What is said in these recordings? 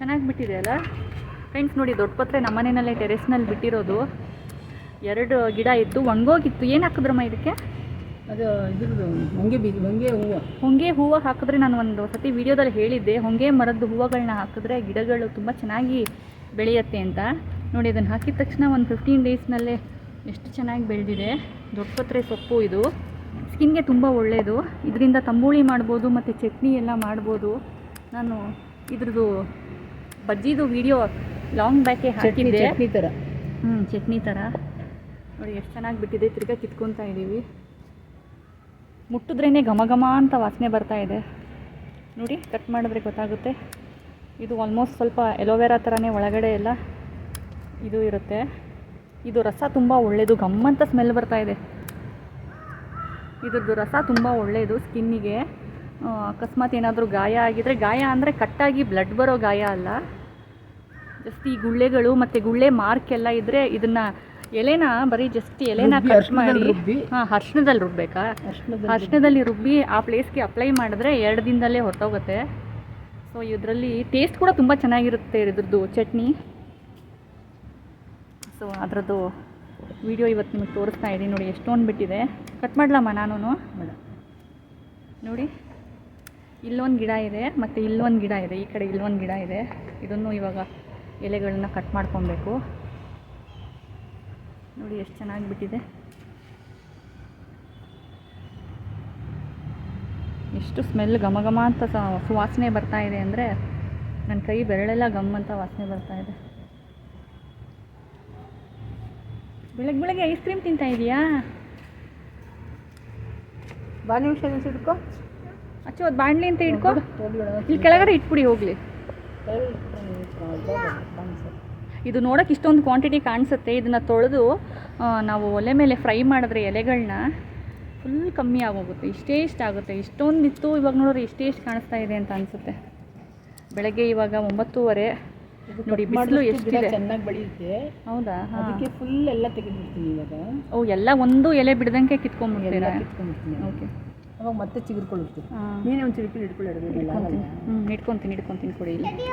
ಚೆನ್ನಾಗಿ ಬಿಟ್ಟಿದೆ ಅಲ್ಲ ಫ್ರೆಂಡ್ಸ್ ನೋಡಿ ದೊಡ್ಡ ಪತ್ರೆ ನಮ್ಮನೆಯಲ್ಲೇ ಟೆರೆಸ್ನಲ್ಲಿ ಬಿಟ್ಟಿರೋದು. ಎರಡು ಗಿಡ ಇತ್ತು ಒಣಗೋಗಿತ್ತು. ಏನು ಹಾಕಿದ್ರಮ್ಮ ಇದಕ್ಕೆ? ಅದು ಇದ್ರದ್ದು ಹೊಂಗೆ ಬೀಜ ಹೊಂಗೆ ಹೂವು. ಹೊಂಗೆ ಹೂವು ಹಾಕಿದ್ರೆ ನಾನು ಒಂದು ಸತಿ ವಿಡಿಯೋದಲ್ಲಿ ಹೇಳಿದ್ದೆ. ಹೊಂಗೆ ಮರದ ಹೂವುಗಳನ್ನ ಹಾಕಿದ್ರೆ ಗಿಡಗಳು ತುಂಬ ಚೆನ್ನಾಗಿ ಬೆಳೆಯುತ್ತೆ ಅಂತ. ನೋಡಿ ಅದನ್ನು ಹಾಕಿದ ತಕ್ಷಣ ಒಂದು ಫಿಫ್ಟೀನ್ ಡೇಸ್ನಲ್ಲೇ ಎಷ್ಟು ಚೆನ್ನಾಗಿ ಬೆಳೆದಿದೆ. ದೊಡ್ಡಪತ್ರೆ ಸೊಪ್ಪು ಇದು. ಸ್ಕಿನ್ಗೆ ತುಂಬ ಒಳ್ಳೆಯದು ಇದರಿಂದ ತಂಬೂಳಿ ಮಾಡ್ಬೋದು ಮತ್ತು ಚಟ್ನಿ ಎಲ್ಲ ಮಾಡ್ಬೋದು. ನಾನು ಇದ್ರದ್ದು ಬಜ್ಜಿದು ವಿಡಿಯೋ ಲಾಂಗ್ ಬ್ಯಾಕೆ ಹಾಕಿದ್ದೆ. ಚಟ್ನಿ ಥರ ಹ್ಞೂ ಚಟ್ನಿ ಥರ ನೋಡಿ ಎಷ್ಟು ಚೆನ್ನಾಗಿ ಬಿಟ್ಟಿದೆ. ತಿರ್ಗಾ ಕಿತ್ಕೊತಾ ಇದ್ದೀವಿ ಮುಟ್ಟಿದ್ರೇ ಘಮ ಘಮ ಅಂತ ವಾಸನೆ ಬರ್ತಾ ಇದೆ. ನೋಡಿ ಕಟ್ ಮಾಡಿದ್ರೆ ಗೊತ್ತಾಗುತ್ತೆ. ಇದು ಆಲ್ಮೋಸ್ಟ್ ಸ್ವಲ್ಪ ಎಲೋವೆರಾ ಥರನೇ ಒಳಗಡೆ ಎಲ್ಲ ಇದು ಇರುತ್ತೆ. ಇದು ರಸ ತುಂಬ ಒಳ್ಳೆಯದು ಗಮ್ಮಂತ ಅಂತ ಸ್ಮೆಲ್ ಬರ್ತಾ ಇದೆ. ಇದ್ರದ್ದು ರಸ ತುಂಬ ಒಳ್ಳೆಯದು ಸ್ಕಿನ್ನಿಗೆ ಅಕಸ್ಮಾತ್ ಏನಾದರೂ ಗಾಯ ಆಗಿದರೆ ಗಾಯ ಅಂದರೆ ಕಟ್ಟಾಗಿ ಬ್ಲಡ್ ಬರೋ ಗಾಯ ಅಲ್ಲ. ಜಸ್ಟ್ ಈ ಗುಳ್ಳೆಗಳು ಮತ್ತು ಗುಳ್ಳೆ ಮಾರ್ಕ್ ಎಲ್ಲ ಇದ್ದರೆ ಇದನ್ನ ಎಲೆನ ಬರೀ ಜಸ್ಟ್ ಎಲೆನ ಕಟ್ ಮಾಡಿ. ಹಾಂ ಅರ್ಶಿಣದಲ್ಲಿ ರುಬ್ಬೇಕಾ? ಹರ್ಷಣದಲ್ಲಿ ರುಬ್ಬಿ. ಆ ಪ್ಲೇಸ್ಗೆ ಅಪ್ಲೈ ಮಾಡಿದ್ರೆ ಎರಡು ದಿನದಲ್ಲೇ ಹೊರತೋಗುತ್ತೆ ಸೊ ಇದರಲ್ಲಿ ಟೇಸ್ಟ್ ಕೂಡ ತುಂಬ ಚೆನ್ನಾಗಿರುತ್ತೆ ಇದ್ರದ್ದು ಚಟ್ನಿ. ಸೊ ಅದರದ್ದು ವಿಡಿಯೋ ಇವತ್ತು ನಿಮಗೆ ತೋರಿಸ್ತಾ ಇದ್ದೀನಿ ನೋಡಿ ಎಷ್ಟೊಂದು ಬಿಟ್ಟಿದೆ ಕಟ್ ಮಾಡಲಮ್ಮ ನಾನು. ನೋಡಿ ಇಲ್ಲೊಂದು ಗಿಡ ಇದೆ ಮತ್ತು ಇಲ್ಲೊಂದು ಗಿಡ ಇದೆ ಈ ಕಡೆ ಇಲ್ಲೊಂದು ಗಿಡ ಇದೆ. ಇದನ್ನು ಇವಾಗ ಎಲೆಗಳನ್ನ ಕಟ್ ಮಾಡ್ಕೊಬೇಕು. ನೋಡಿ ಎಷ್ಟು ಚೆನ್ನಾಗಿ ಬಿಟ್ಟಿದೆ. ಎಷ್ಟು ಸ್ಮೆಲ್ ಘಮ ಘಮ ಅಂತ ಸುವಾಸನೆ ಬರ್ತಾ ಇದೆ ಅಂದರೆ ನನ್ನ ಕೈ ಬೆರಳೆಲ್ಲ ಗಮ್ ಅಂತ ವಾಸನೆ ಬರ್ತಾ ಇದೆ. ಬೆಳಗ್ಗೆ ಬೆಳಗ್ಗೆ ಐಸ್ ಕ್ರೀಮ್ ತಿಂತಾ ಇದೆಯಾ? ಬಾಣಿ ನಿಮಿಷ ಹಿಡ್ಕೊ ಅಚ್ಚು ಅದು ಬಾಣಲಿ ಅಂತ ಹಿಡ್ಕೊ. ಇಲ್ಲಿ ಕೆಳಗಡೆ ಇಟ್ಬಿಡಿ ಹೋಗಲಿ. ಇದು ನೋಡೋಕೆ ಇಷ್ಟೊಂದು ಕ್ವಾಂಟಿಟಿ ಕಾಣಿಸುತ್ತೆ. ಇದನ್ನು ತೊಳೆದು ನಾವು ಒಲೆ ಮೇಲೆ ಫ್ರೈ ಮಾಡಿದ್ರೆ ಎಲೆಗಳನ್ನ ಫುಲ್ ಕಮ್ಮಿ ಆಗೋಗುತ್ತೆ. ಇಷ್ಟೇ ಇಷ್ಟ ಆಗುತ್ತೆ. ಇಷ್ಟೊಂದು ಇತ್ತು ಇವಾಗ ನೋಡಿದ್ರೆ ಇಷ್ಟೇ ಇಷ್ಟು ಕಾಣಿಸ್ತಾ ಇದೆ ಅಂತ ಅನಿಸುತ್ತೆ. ಬೆಳಗ್ಗೆ ಇವಾಗ ಒಂಬತ್ತೂವರೆ. ನೋಡಿ ಬಿಸಿಲು ಎಷ್ಟಿದೆ. ಚೆನ್ನಾಗಿ ಬೆಳೆಯುತ್ತೆ. ಹೌದಾ? ಅದಕ್ಕೆ ಫುಲ್ ಎಲ್ಲ ತೆಗೆದ್ಬಿಡ್ತೀನಿ ಇವಾಗ. ಓ ಎಲ್ಲ ಒಂದು ಎಲೆ ಬಿಡ್ದಂಗೆ ಕಿತ್ಕೊಂಡ್ಬಿಡ್ತೀರಾ? ಕಿತ್ಕೊಂಡ್ಬಿಡ್ತೀನಿ ಓಕೆ. ಅವಾಗ ಮತ್ತೆ ಚಿಗುರ್ಕೊಳ್ಳುತ್ತೆ ನೀನೇ ಒಂದು ಚಿರುಕಿ ಹ್ಞೂ ಇಟ್ಕೊತೀನಿ. ಇಟ್ಕೊತೀನಿ ಕೊಡಿ. ಇಲ್ಲಿ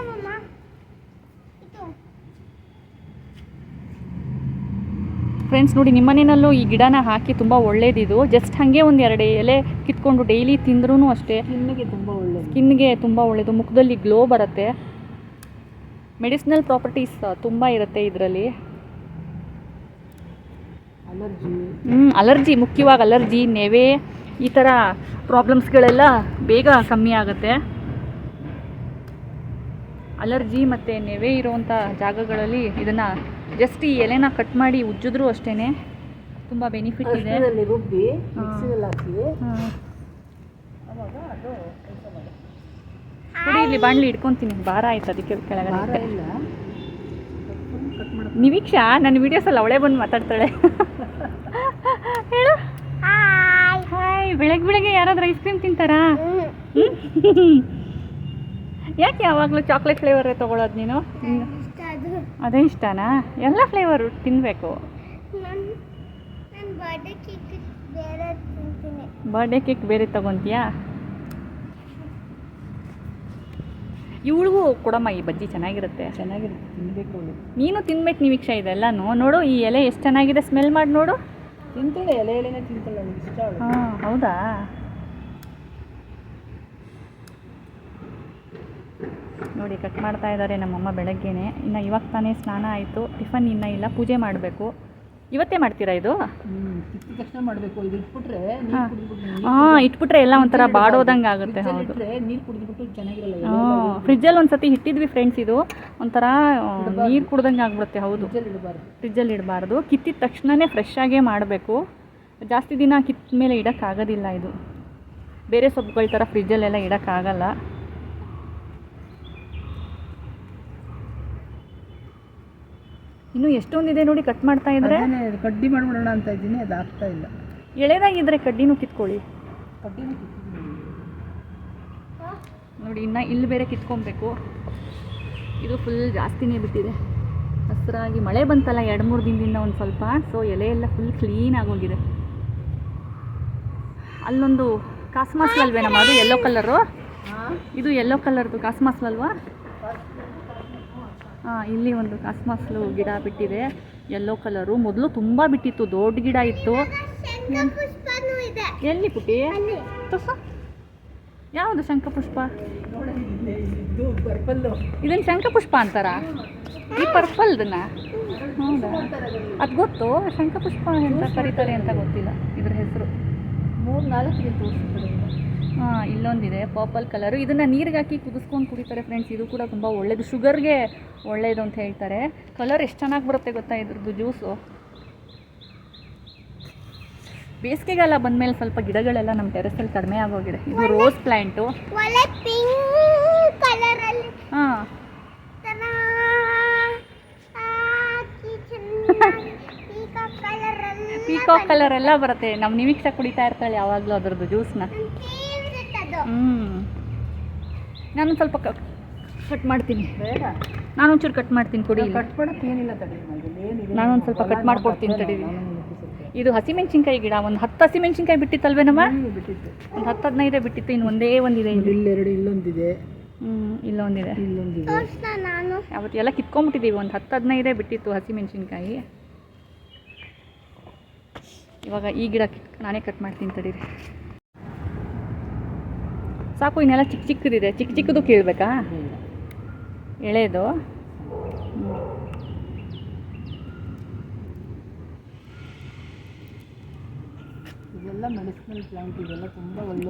ಫ್ರೆಂಡ್ಸ್ ನೋಡಿ ನಿಮ್ಮನೇನಲ್ಲೂ ಈ ಗಿಡನ ಹಾಕಿ ತುಂಬ ಒಳ್ಳೇದಿದು. ಜಸ್ಟ್ ಹಾಗೆ ಒಂದು ಎರಡು ಎಲೆ ಕಿತ್ಕೊಂಡು ಡೈಲಿ ತಿಂದ್ರೂ ಅಷ್ಟೇ. ಸ್ಕಿನ್ನಿಗೆ ತುಂಬ ಒಳ್ಳೆಯದು ಸ್ಕಿನ್ಗೆ ತುಂಬ ಒಳ್ಳೆಯದು ಮುಖದಲ್ಲಿ ಗ್ಲೋ ಬರುತ್ತೆ. ಮೆಡಿಸಿನಲ್ ಪ್ರಾಪರ್ಟೀಸ್ ತುಂಬ ಇರುತ್ತೆ ಇದರಲ್ಲಿ. ಅಲರ್ಜಿ ಅಲರ್ಜಿ ಮುಖ್ಯವಾಗಿ ಅಲರ್ಜಿ ನೆವೆ ಈ ಥರ ಪ್ರಾಬ್ಲಮ್ಸ್ಗಳೆಲ್ಲ ಬೇಗ ಕಮ್ಮಿ ಆಗುತ್ತೆ. ಅಲರ್ಜಿ ಮತ್ತು ನೆವೆ ಇರುವಂಥ ಜಾಗಗಳಲ್ಲಿ ಇದನ್ನು ಜಸ್ಟ್ ಈ ಎಲೆನ ಕಟ್ ಮಾಡಿ ಉಜ್ಜಿದ್ರು ಅಷ್ಟೇನೆ. ತುಂಬ ಬೆನಿಫಿಟ್ ಇದೆ. ರುಬ್ಬಿ ಮಿಕ್ಸಿನಲ್ಲಿ ಅವಾಗ ಅದು ಕೆಲಸ ಇಲ್ಲಿ ಬಾಣಲಿ ಇಟ್ಕೊತೀನಿ. ಭಾರ ಆಯ್ತು ಅದಕ್ಕೆ ಕೆಳಗಡೆ ನಿವೀಕ್ಷಾ ನನ್ನ ವಿಡಿಯೋಸಲ್ಲಿ ಅವಳೇ ಬಂದು ಮಾತಾಡ್ತಾಳೆ. ಹೇಳು. ಹಾಯ್ ಬೆಳಗ್ಗೆ ಬೆಳಗ್ಗೆ ಯಾರಾದ್ರೂ ಐಸ್ ಕ್ರೀಮ್ ತಿಂತಾರಾ? ಯಾಕೆ ಯಾವಾಗಲೂ ಚಾಕ್ಲೇಟ್ ಫ್ಲೇವರೇ ತೊಗೊಳೋದು ನೀನು. ಅದೇ ಇಷ್ಟನಾ? ಎಲ್ಲ ಫ್ಲೇವರು ತಿನ್ನಬೇಕು ನಾನು ಬರ್ಡೇ ಕೇಕ್ ಬೇರೆ ತಗೊತೀಯಾ ಬರ್ಡೇ ಕೇಕ್ ಬೇರೆ ತಗೊಂತೀಯಾ? ಇವಳಿಗೂ ಕೊಡಮ್ಮ ಈ ಬಜ್ಜಿ ಚೆನ್ನಾಗಿರುತ್ತೆ. ಚೆನ್ನಾಗಿರುತ್ತೆ ತಿನ್ಬೇಕು ಅವಳು. ನೀನು ತಿನ್ಬೇಕು ನಿವೀಕ್ಷಾ ಇದೆಲ್ಲನೂ ನೋಡು ಈ ಎಲೆ ಎಷ್ಟು ಚೆನ್ನಾಗಿದೆ ಸ್ಮೆಲ್ ಮಾಡಿ ನೋಡು. ತಿಂತಾಳೆ ಎಲೆ ಎಲೆನೇ ತಿಂತಾಳೆ ಇಷ್ಟ ಹಾಂ ಹೌದಾ? ನೋಡಿ ಕಟ್ ಮಾಡ್ತಾ ಇದ್ದಾರೆ ನಮ್ಮಮ್ಮ ಬೆಳಗ್ಗೆನೆ. ಇನ್ನು ಇವಾಗ ತಾನೇ ಸ್ನಾನ ಆಯಿತು. ಟಿಫನ್ ಇನ್ನೂ ಇಲ್ಲ. ಪೂಜೆ ಮಾಡಬೇಕು. ಇವತ್ತೇ ಮಾಡ್ತೀರಾ ಇದು? ಮಾಡಬೇಕು. ಇದು ಇಟ್ಬಿಟ್ರೆ ಹಾ. ಇಟ್ಬಿಟ್ರೆ ಎಲ್ಲ ಒಂಥರ ಬಾಡೋದಂಗೆ ಆಗುತ್ತೆ. ಹೌದು. ಇಟ್ರೆ ನೀರು ಕುಡಿದ್ಬಿಟ್ಟು ಚೆನ್ನಾಗಿರಲ್ಲ. ಹಾಂ ಫ್ರಿಜ್ಜಲ್ಲಿ ಒಂದು ಸತಿ ಇಟ್ಟಿದ್ವಿ ಫ್ರೆಂಡ್ಸ್ ಇದು. ಒಂಥರ ನೀರು ಕುಡ್ದಂಗೆ ಆಗ್ಬಿಡುತ್ತೆ. ಹೌದು. ಫ್ರಿಜ್ಜಲ್ಲಿ ಇಡಬಾರ್ದು. ಫ್ರಿಜ್ಜಲ್ಲಿ ಇಡಬಾರ್ದು. ಕಿತ್ತಿದ ತಕ್ಷಣವೇ ಫ್ರೆಶ್ ಆಗೇ ಮಾಡಬೇಕು. ಜಾಸ್ತಿ ದಿನ ಕಿತ್ತ ಮೇಲೆ ಇಡೋಕ್ಕಾಗೋದಿಲ್ಲ ಇದು. ಬೇರೆ ಸೊಪ್ಪುಗಳ ಥರ ಫ್ರಿಜ್ಜಲ್ಲೆಲ್ಲ ಇಡೋಕ್ಕಾಗಲ್ಲ. ಇನ್ನು ಎಷ್ಟೊಂದಿದೆ ನೋಡಿ ಕಟ್ ಮಾಡ್ತಾ ಇದ್ರೆ? ಕಡ್ಡಿ ಮಾಡ್ಬಿಡೋಣ ಅಂತ ಇದ್ದೀನಿ ಅದು ಆಗ್ತಾ ಇಲ್ಲ. ಎಳೆದಾಗಿದ್ರೆ ಕಡ್ಡಿನೂ ಕಿತ್ಕೊಳ್ಳಿ. ಕಡ್ಡಿನೂ ಕಿತ್ತಿದ್ದೀನಿ ನೋಡಿ ಇನ್ನು ಇಲ್ಲಿ ಬೇರೆ ಕಿತ್ಕೊಬೇಕು. ಇದು ಫುಲ್ ಜಾಸ್ತಿನೇ ಬಿಟ್ಟಿದೆ ಹಸಿರಾಗಿ ಮಳೆ ಬಂತಲ್ಲ ಎರಡು ಮೂರು ದಿನದಿಂದ ಒಂದು ಸ್ವಲ್ಪ. ಸೊ ಎಲೆ ಎಲ್ಲ ಫುಲ್ ಕ್ಲೀನ್ ಆಗೋಗಿದೆ. ಅಲ್ಲೊಂದು ಕಾಸ್ಮಾಸ್ ಅಲ್ವೇನಮ್ಮ ಅದು ಯೆಲ್ಲೋ ಕಲರು ಇದು ಯೆಲ್ಲೋ ಕಲರ್ದು ಕಾಸ್ಮಾಸ್ ಅಲ್ವಾ ಹಾಂ ಇಲ್ಲಿ ಒಂದು ಕಾಸ್ಮಾಸ್ಲು ಗಿಡ ಬಿಟ್ಟಿದೆ. ಯೆಲ್ಲೋ ಕಲರು ಮೊದಲು ತುಂಬ ಬಿಟ್ಟಿತ್ತು ದೊಡ್ಡ ಗಿಡ ಇತ್ತು. ಎಲ್ಲಿ ಪುಟಿ ತೋರ್ಸು. ಯಾವುದು ಶಂಖಪುಷ್ಪ? ಇದನ್ನು ಶಂಖಪುಷ್ಪ ಅಂತಾರ? ಈ ಪರ್ಪಲ್ದನ್ನ ಹೌದಾ? ಅದು ಗೊತ್ತು. ಶಂಖಪುಷ್ಪ ಅಂತ ಕರೀತಾರೆ ಅಂತ ಗೊತ್ತಿಲ್ಲ ಇದ್ರ ಹೆಸರು. ಮೂರು ನಾಲ್ಕಿಗೆ ತೋರಿಸ್ತಾರೆ ಹಾಂ ಇಲ್ಲೊಂದಿದೆ ಪರ್ಪಲ್ ಕಲರು ಇದನ್ನು ನೀರಿಗೆ ಹಾಕಿ ಕುದಿಸ್ಕೊಂಡು ಕುಡಿತಾರೆ ಫ್ರೆಂಡ್ಸ್ ಇದು ಕೂಡ ತುಂಬ ಒಳ್ಳೆಯದು ಶುಗರ್ಗೆ ಒಳ್ಳೆಯದು ಅಂತ ಹೇಳ್ತಾರೆ. ಕಲರ್ ಎಷ್ಟು ಚೆನ್ನಾಗಿ ಬರುತ್ತೆ ಗೊತ್ತಾ ಇದ್ರದ್ದು ಜ್ಯೂಸು ಬೇಸಿಗೆಗಾಲ ಬಂದಮೇಲೆ ಸ್ವಲ್ಪ ಗಿಡಗಳೆಲ್ಲ ನಮ್ಮ ಟೆರೆಸಲ್ಲಿ ಕಡಿಮೆ ಆಗೋಗಿದೆ. ಇದು ರೋಸ್ ಪ್ಲ್ಯಾಂಟು ಹಾಂ. ಪೀಕಾಕ್ ಕಲರ್ ಎಲ್ಲ ಬರುತ್ತೆ. ನಮ್ಮ ನಿಮಿಷ ಕುಡಿತಾ ಇರ್ತಾಳೆ ಯಾವಾಗಲೂ ಅದ್ರದ್ದು ಜ್ಯೂಸ್ನ ಹ್ಞೂ ನಾನು ಸ್ವಲ್ಪ ಕಟ್ ಮಾಡ್ತೀನಿ. ಬೇಡ ನಾನು ಒಂಚೂರು ಕಟ್ ಮಾಡ್ತೀನಿ ಕೊಡಿ. ಕಟ್ ಮಾಡಕ್ಕೆ ಏನಿಲ್ಲ ತಡಿ ಮಗಲ್ಲಿ, ಏನಿದೆ ನಾನು ಒಂದ್ ಸ್ವಲ್ಪ ಕಟ್ ಮಾಡ್ಕೊಡ್ತೀನಿ ಮುಟ್ಟಿಸುತ್ತೆ. ಇದು ಹಸಿಮೆಣಸಿನ್ಕಾಯಿ ಗಿಡ ಒಂದು ಹತ್ತು ಹಸಿಮೆಣಸಿನ್ಕಾಯಿ ಬಿಟ್ಟಿತ್ತಲ್ವೇನಮ್ಮ ನಮ್ಮ? ಬಿಟ್ಟಿತ್ತು. ಒಂದು ಹತ್ತು ಹದಿನೈದೇ ಬಿಟ್ಟಿತ್ತು ಇನ್ನು ಒಂದೇ ಒಂದಿದೆ ಇಲ್ಲಿ. ಇಲ್ಲೆರಡು ಇಲ್ಲೊಂದಿದೆ. ಹ್ಞೂ ಇಲ್ಲೊಂದಿದೆ. ಇಲ್ಲೊಂದಿದೆ. ಅವತ್ತೆಲ್ಲ ನಾನು? ಅವತ್ತು ಎಲ್ಲ ಕಿತ್ಕೊಂಡ್ಬಿಟ್ಟಿದ್ದೀವಿ ಒಂದು ಹತ್ತು ಹದಿನೈದೇ ಬಿಟ್ಟಿತ್ತು ಹಸಿಮೆಣಸಿನ್ಕಾಯಿ. ಇವಾಗ ಈ ಗಿಡ ನಾನೇ ಕಟ್ ಮಾಡ್ತೀನಿ ತಡೀರಿ. ಸಾಕು ಇನ್ನೆಲ್ಲ ಚಿಕ್ಕ ಚಿಕ್ಕದಿದೆ. ಚಿಕ್ಕ ಚಿಕ್ಕದು ಕೇಳಬೇಕಾ? ಎಳೆಯದು ಎಳೆದು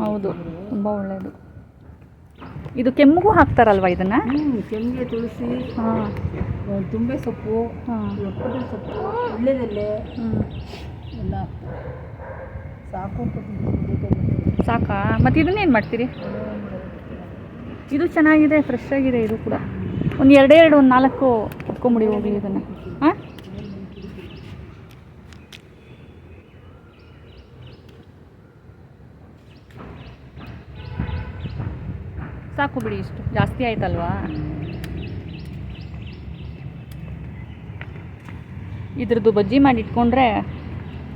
ಹೌದು ತುಂಬ ಒಳ್ಳೆಯದು ಇದು ಕೆಮ್ಮಿಗೂ ಹಾಕ್ತಾರಲ್ವ ಇದನ್ನ? ಕೆಮ್ಮಿಗೆ ತುಳಸಿ ತುಂಬೆ ಸೊಪ್ಪು ಸೊಪ್ಪು ಒಳ್ಳೆದಲ್ಲೇ. ಹ್ಞೂ ಎಲ್ಲ ಸಾಕು ಸಾಕಾ? ಮತ್ತು ಇದನ್ನೇನು ಮಾಡ್ತೀರಿ? ಇದು ಚೆನ್ನಾಗಿದೆ ಫ್ರೆಶ್ ಆಗಿದೆ ಇದು ಕೂಡ. ಒಂದು ಎರಡೇ, ಎರಡು, ಒಂದು ನಾಲ್ಕು ಇಟ್ಕೊಂಬಿಡಿ ಹೋಗಿ ಇದನ್ನು. ಹಾಂ? ಸಾಕು ಬಿಡಿ ಇಷ್ಟು. ಜಾಸ್ತಿ ಆಯ್ತಲ್ವಾ? ಇದ್ರದ್ದು ಬಜ್ಜಿ ಮಾಡಿ ಇಟ್ಕೊಂಡ್ರೆ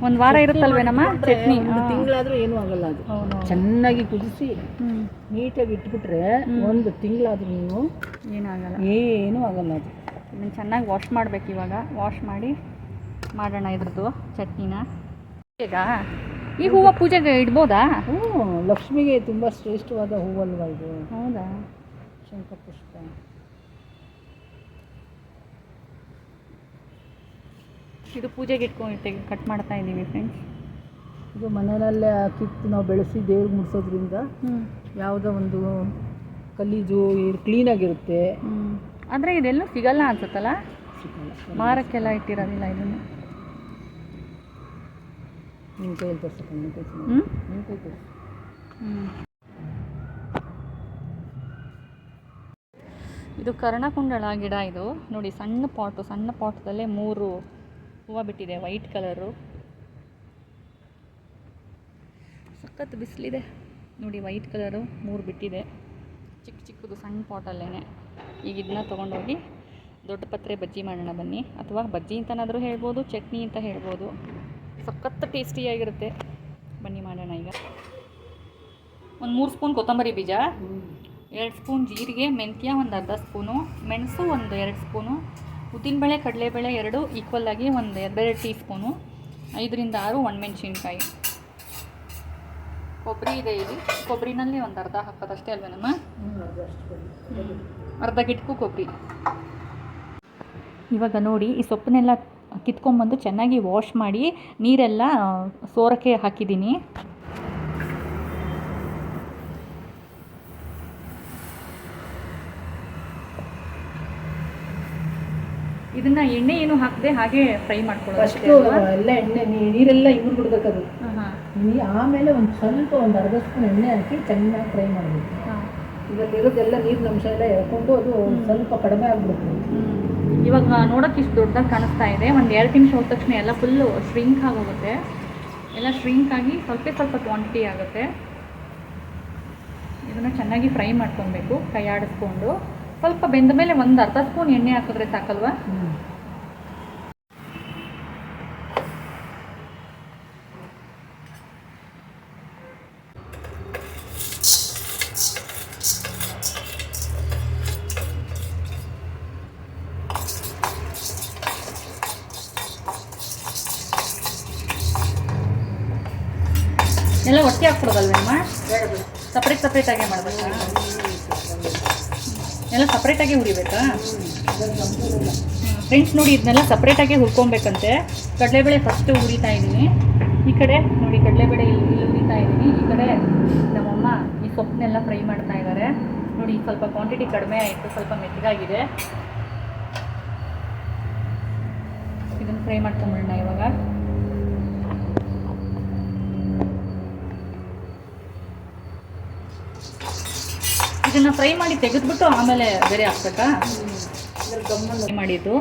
ಒಂದು ವಾರ ಇರುತ್ತಲ್ವೇನಮ್ಮ ಚಟ್ನಿ? ತಿಂಗಳಾದ್ರೂ ಏನೂ ಆಗಲ್ಲ ಅದು. ಚೆನ್ನಾಗಿ ಕುದಿಸಿ ನೀಟಾಗಿ ಇಟ್ಬಿಟ್ರೆ ಒಂದು ತಿಂಗಳಾದ್ರೂ ಏನಾಗಲ್ಲ ಏನೂ ಆಗಲ್ಲ. ಅದು. ಇದನ್ನು ಚೆನ್ನಾಗಿ ವಾಶ್ ಮಾಡ್ಬೇಕು ಇವಾಗ. ವಾಶ್ ಮಾಡಿ ಮಾಡೋಣ ಇದ್ರದ್ದು ಚಟ್ನಿನ. ಈಗ ಈ ಹೂವು ಪೂಜೆಗೆ ಇಡ್ಬೋದಾ? ಹ್ಞೂ ಲಕ್ಷ್ಮಿಗೆ ತುಂಬ ಶ್ರೇಷ್ಠವಾದ ಹೂವಲ್ವಾ ಇದು? ಹೌದಾ? ಶಂಖಪುಷ್ಪ ಇದು ಪೂಜೆಗೆ ಇಟ್ಕೊಂಡು ಕಟ್ ಮಾಡ್ತಾ ಇದ್ದೀವಿ ಫ್ರೆಂಡ್ಸ್ ಇದು ಮನೆಯಲ್ಲೇ ಕಿತ್ತು ನಾವು ಬೆಳೆಸಿ ದೇವ್ರಿಗೆ ಮುಡಿಸೋದ್ರಿಂದ ಯಾವುದೋ ಒಂದು ಗಲೀಜು ಕ್ಲೀನಾಗಿರುತ್ತೆ ಆಗಿರುತ್ತೆ. ಆದರೆ ಇದೆಲ್ಲೂ ಸಿಗಲ್ಲ ಅನ್ಸುತ್ತಲ್ಲ? ಮಾರಕ್ಕೆಲ್ಲ ಇಟ್ಟಿರೋದಿಲ್ಲ ಇದನ್ನು? ನಿಮ್ಮ ಕೈಯಲ್ಲಿ ತೋರಿಸಕ್ಕೆ ನಿಮ್ಮ ಕೈ ಹ್ಞೂ ನಿಮ್ಮ ಕೈ ತೋರಿಸಿ. ಹ್ಮ್. ಇದು ಕರ್ಣಕುಂಡಳ ಗಿಡ ಇದು. ನೋಡಿ ಸಣ್ಣ ಪಾಟು ಸಣ್ಣ ಪಾಟ್ದಲ್ಲೇ ಮೂರು ಹೂವು ಬಿಟ್ಟಿದೆ ವೈಟ್ ಕಲರು ಸಖತ್ ಬಿಸಿಲಿದೆ. ನೋಡಿ ವೈಟ್ ಕಲರು ಮೂರು ಬಿಟ್ಟಿದೆ. ಚಿಕ್ಕ ಚಿಕ್ಕದು ಸಣ್ಣ ಪಾಟಲ್ಲೇ ಈಗ ಇದನ್ನ ತೊಗೊಂಡೋಗಿ ದೊಡ್ಡ ಪತ್ರೆ ಬಜ್ಜಿ ಮಾಡೋಣ ಬನ್ನಿ. ಅಥವಾ ಬಜ್ಜಿ ಅಂತನಾದರೂ ಹೇಳ್ಬೋದು ಚಟ್ನಿ ಅಂತ ಹೇಳ್ಬೋದು. ಸಖತ್ತು ಟೇಸ್ಟಿಯಾಗಿರುತ್ತೆ ಬನ್ನಿ ಮಾಡೋಣ ಈಗ. ಒಂದು ಮೂರು ಸ್ಪೂನ್ ಕೊತ್ತಂಬರಿ ಬೀಜ ಎರಡು ಸ್ಪೂನ್ ಜೀರಿಗೆ ಮೆಂತ್ಯ ಒಂದು ಅರ್ಧ ಸ್ಪೂನು ಮೆಣಸು ಒಂದು ಎರಡು ಸ್ಪೂನು ಉದ್ದಿನಬೇಳೆ ಕಡಲೆಬೇಳೆ ಎರಡು ಈಕ್ವಲ್ ಆಗಿ ಒಂದು ಎರಡೆರಡು ಟೀ ಸ್ಪೂನು ಐದರಿಂದ ಆರು ಒಣಮೆಣ್ಸಿನ್ಕಾಯಿ. ಕೊಬ್ಬರಿ ಇದೆ ಇಲ್ಲಿ. ಕೊಬ್ಬರಿನಲ್ಲಿ ಒಂದು ಅರ್ಧ ಹಾಕೋದಷ್ಟೇ ಅಲ್ವೇನಮ್ಮ? ಅರ್ಧ ಗಿಟ್ಕು ಕೊಬ್ಬರಿ. ಇವಾಗ ನೋಡಿ ಈ ಸೊಪ್ಪನ್ನೆಲ್ಲ ಕಿತ್ಕೊಂಬಂದು ಚೆನ್ನಾಗಿ ವಾಶ್ ಮಾಡಿ ನೀರೆಲ್ಲ ಸೋರಕ್ಕೆ ಹಾಕಿದ್ದೀನಿ. ಇದನ್ನ ಎಣ್ಣೆ ಏನು ಹಾಕದೆ ಹಾಗೆ ಫ್ರೈ ಮಾಡ್ಕೊಳ್ಳೋದು ಎಲ್ಲ ಎಣ್ಣೆ ನೀ- ನೀರೆಲ್ಲ ಇವ್ರು ಬಿಡ್ಬೇಕದು ಆಮೇಲೆ ಒಂದು ಸ್ವಲ್ಪ ಒಂದು ಅರ್ಧ ಸ್ಪೂನ್ ಎಣ್ಣೆ ಹಾಕಿ ಚೆನ್ನಾಗಿ ಫ್ರೈ ಮಾಡಬೇಕು. ಇದರಲ್ಲಿರೋದೆಲ್ಲ ನೀರಿನ ಅಂಶ ಎಲ್ಲ ಎಳ್ಕೊಂಡು ಅದು ಸ್ವಲ್ಪ ಕಡಿಮೆ ಆಗ್ಬಿಡುತ್ತೆ. ಇವಾಗ ನೋಡೋಕೆ ಇಷ್ಟು ದೊಡ್ಡದಾಗಿ ಕಾಣಿಸ್ತಾ ಇದೆ. ಒಂದು ಎರಡು ನಿಮಿಷ ಹೋದ ತಕ್ಷಣ ಎಲ್ಲ ಫುಲ್ಲು ಶ್ರಿಂಕ್ ಆಗೋಗುತ್ತೆ. ಎಲ್ಲ ಶ್ರಿಂಕ್ ಆಗಿ ಸ್ವಲ್ಪ ಸ್ವಲ್ಪ ಕ್ವಾಂಟಿಟಿ ಆಗುತ್ತೆ. ಇದನ್ನು ಚೆನ್ನಾಗಿ ಫ್ರೈ ಮಾಡ್ಕೊಬೇಕು ಕೈ ಆಡಿಸ್ಕೊಂಡು. ಸ್ವಲ್ಪ ಬೆಂದ ಮೇಲೆ ಒಂದು ಅರ್ಧ ಸ್ಪೂನ್ ಎಣ್ಣೆ ಹಾಕಿದ್ರೆ ಸಾಕಲ್ವಾ? ಎಲ್ಲ ಒಟ್ಟಿ ಹಾಕ್ಬಿಡೋದಲ್ವೇನಮ್ಮ ಸಪ್ರೇಟ್ ಸಪ್ರೇಟ್ ಆಗೇ ಮಾಡಬೇಕು. ಎಲ್ಲ ಸಪ್ರೇಟಾಗೆ ಹುರಿಬೇಕಾ? ಫ್ರೆಂಡ್ಸ್ ನೋಡಿ ಇದನ್ನೆಲ್ಲ ಸಪ್ರೇಟಾಗೆ ಹುರ್ಕೊಬೇಕಂತೆ. ಕಡಲೆಬೇಳೆ ಫಸ್ಟು ಹುರಿತಾ ಇದ್ದೀನಿ. ಈ ಕಡೆ ನೋಡಿ, ಕಡಲೆಬೇಳೆ ಇಲ್ಲಿ ಹುರಿತಾ ಇದ್ದೀನಿ. ಈ ಕಡೆ ನಮ್ಮಮ್ಮ ಈ ಸೊಪ್ಪನ್ನೆಲ್ಲ ಫ್ರೈ ಮಾಡ್ತಾ ಇದ್ದಾರೆ ನೋಡಿ, ಸ್ವಲ್ಪ ಕ್ವಾಂಟಿಟಿ ಕಡಿಮೆ ಆಯಿತು, ಸ್ವಲ್ಪ ಮೆತ್ತಗಾಗಿದೆ. ಇದನ್ನು ಫ್ರೈ ಮಾಡ್ಕೊಂಬಿಡೋಣ ಇವಾಗ. ಇದನ್ನ ಫ್ರೈ ಮಾಡಿ ತೆಗೆದ್ಬಿಟ್ಟು ಆಮೇಲೆ ಬೇರೆ ಹಾಕ್ಬೇಕಾ? ಗಮ್ಮನ್ನು ಮಾಡಿದ್ದು.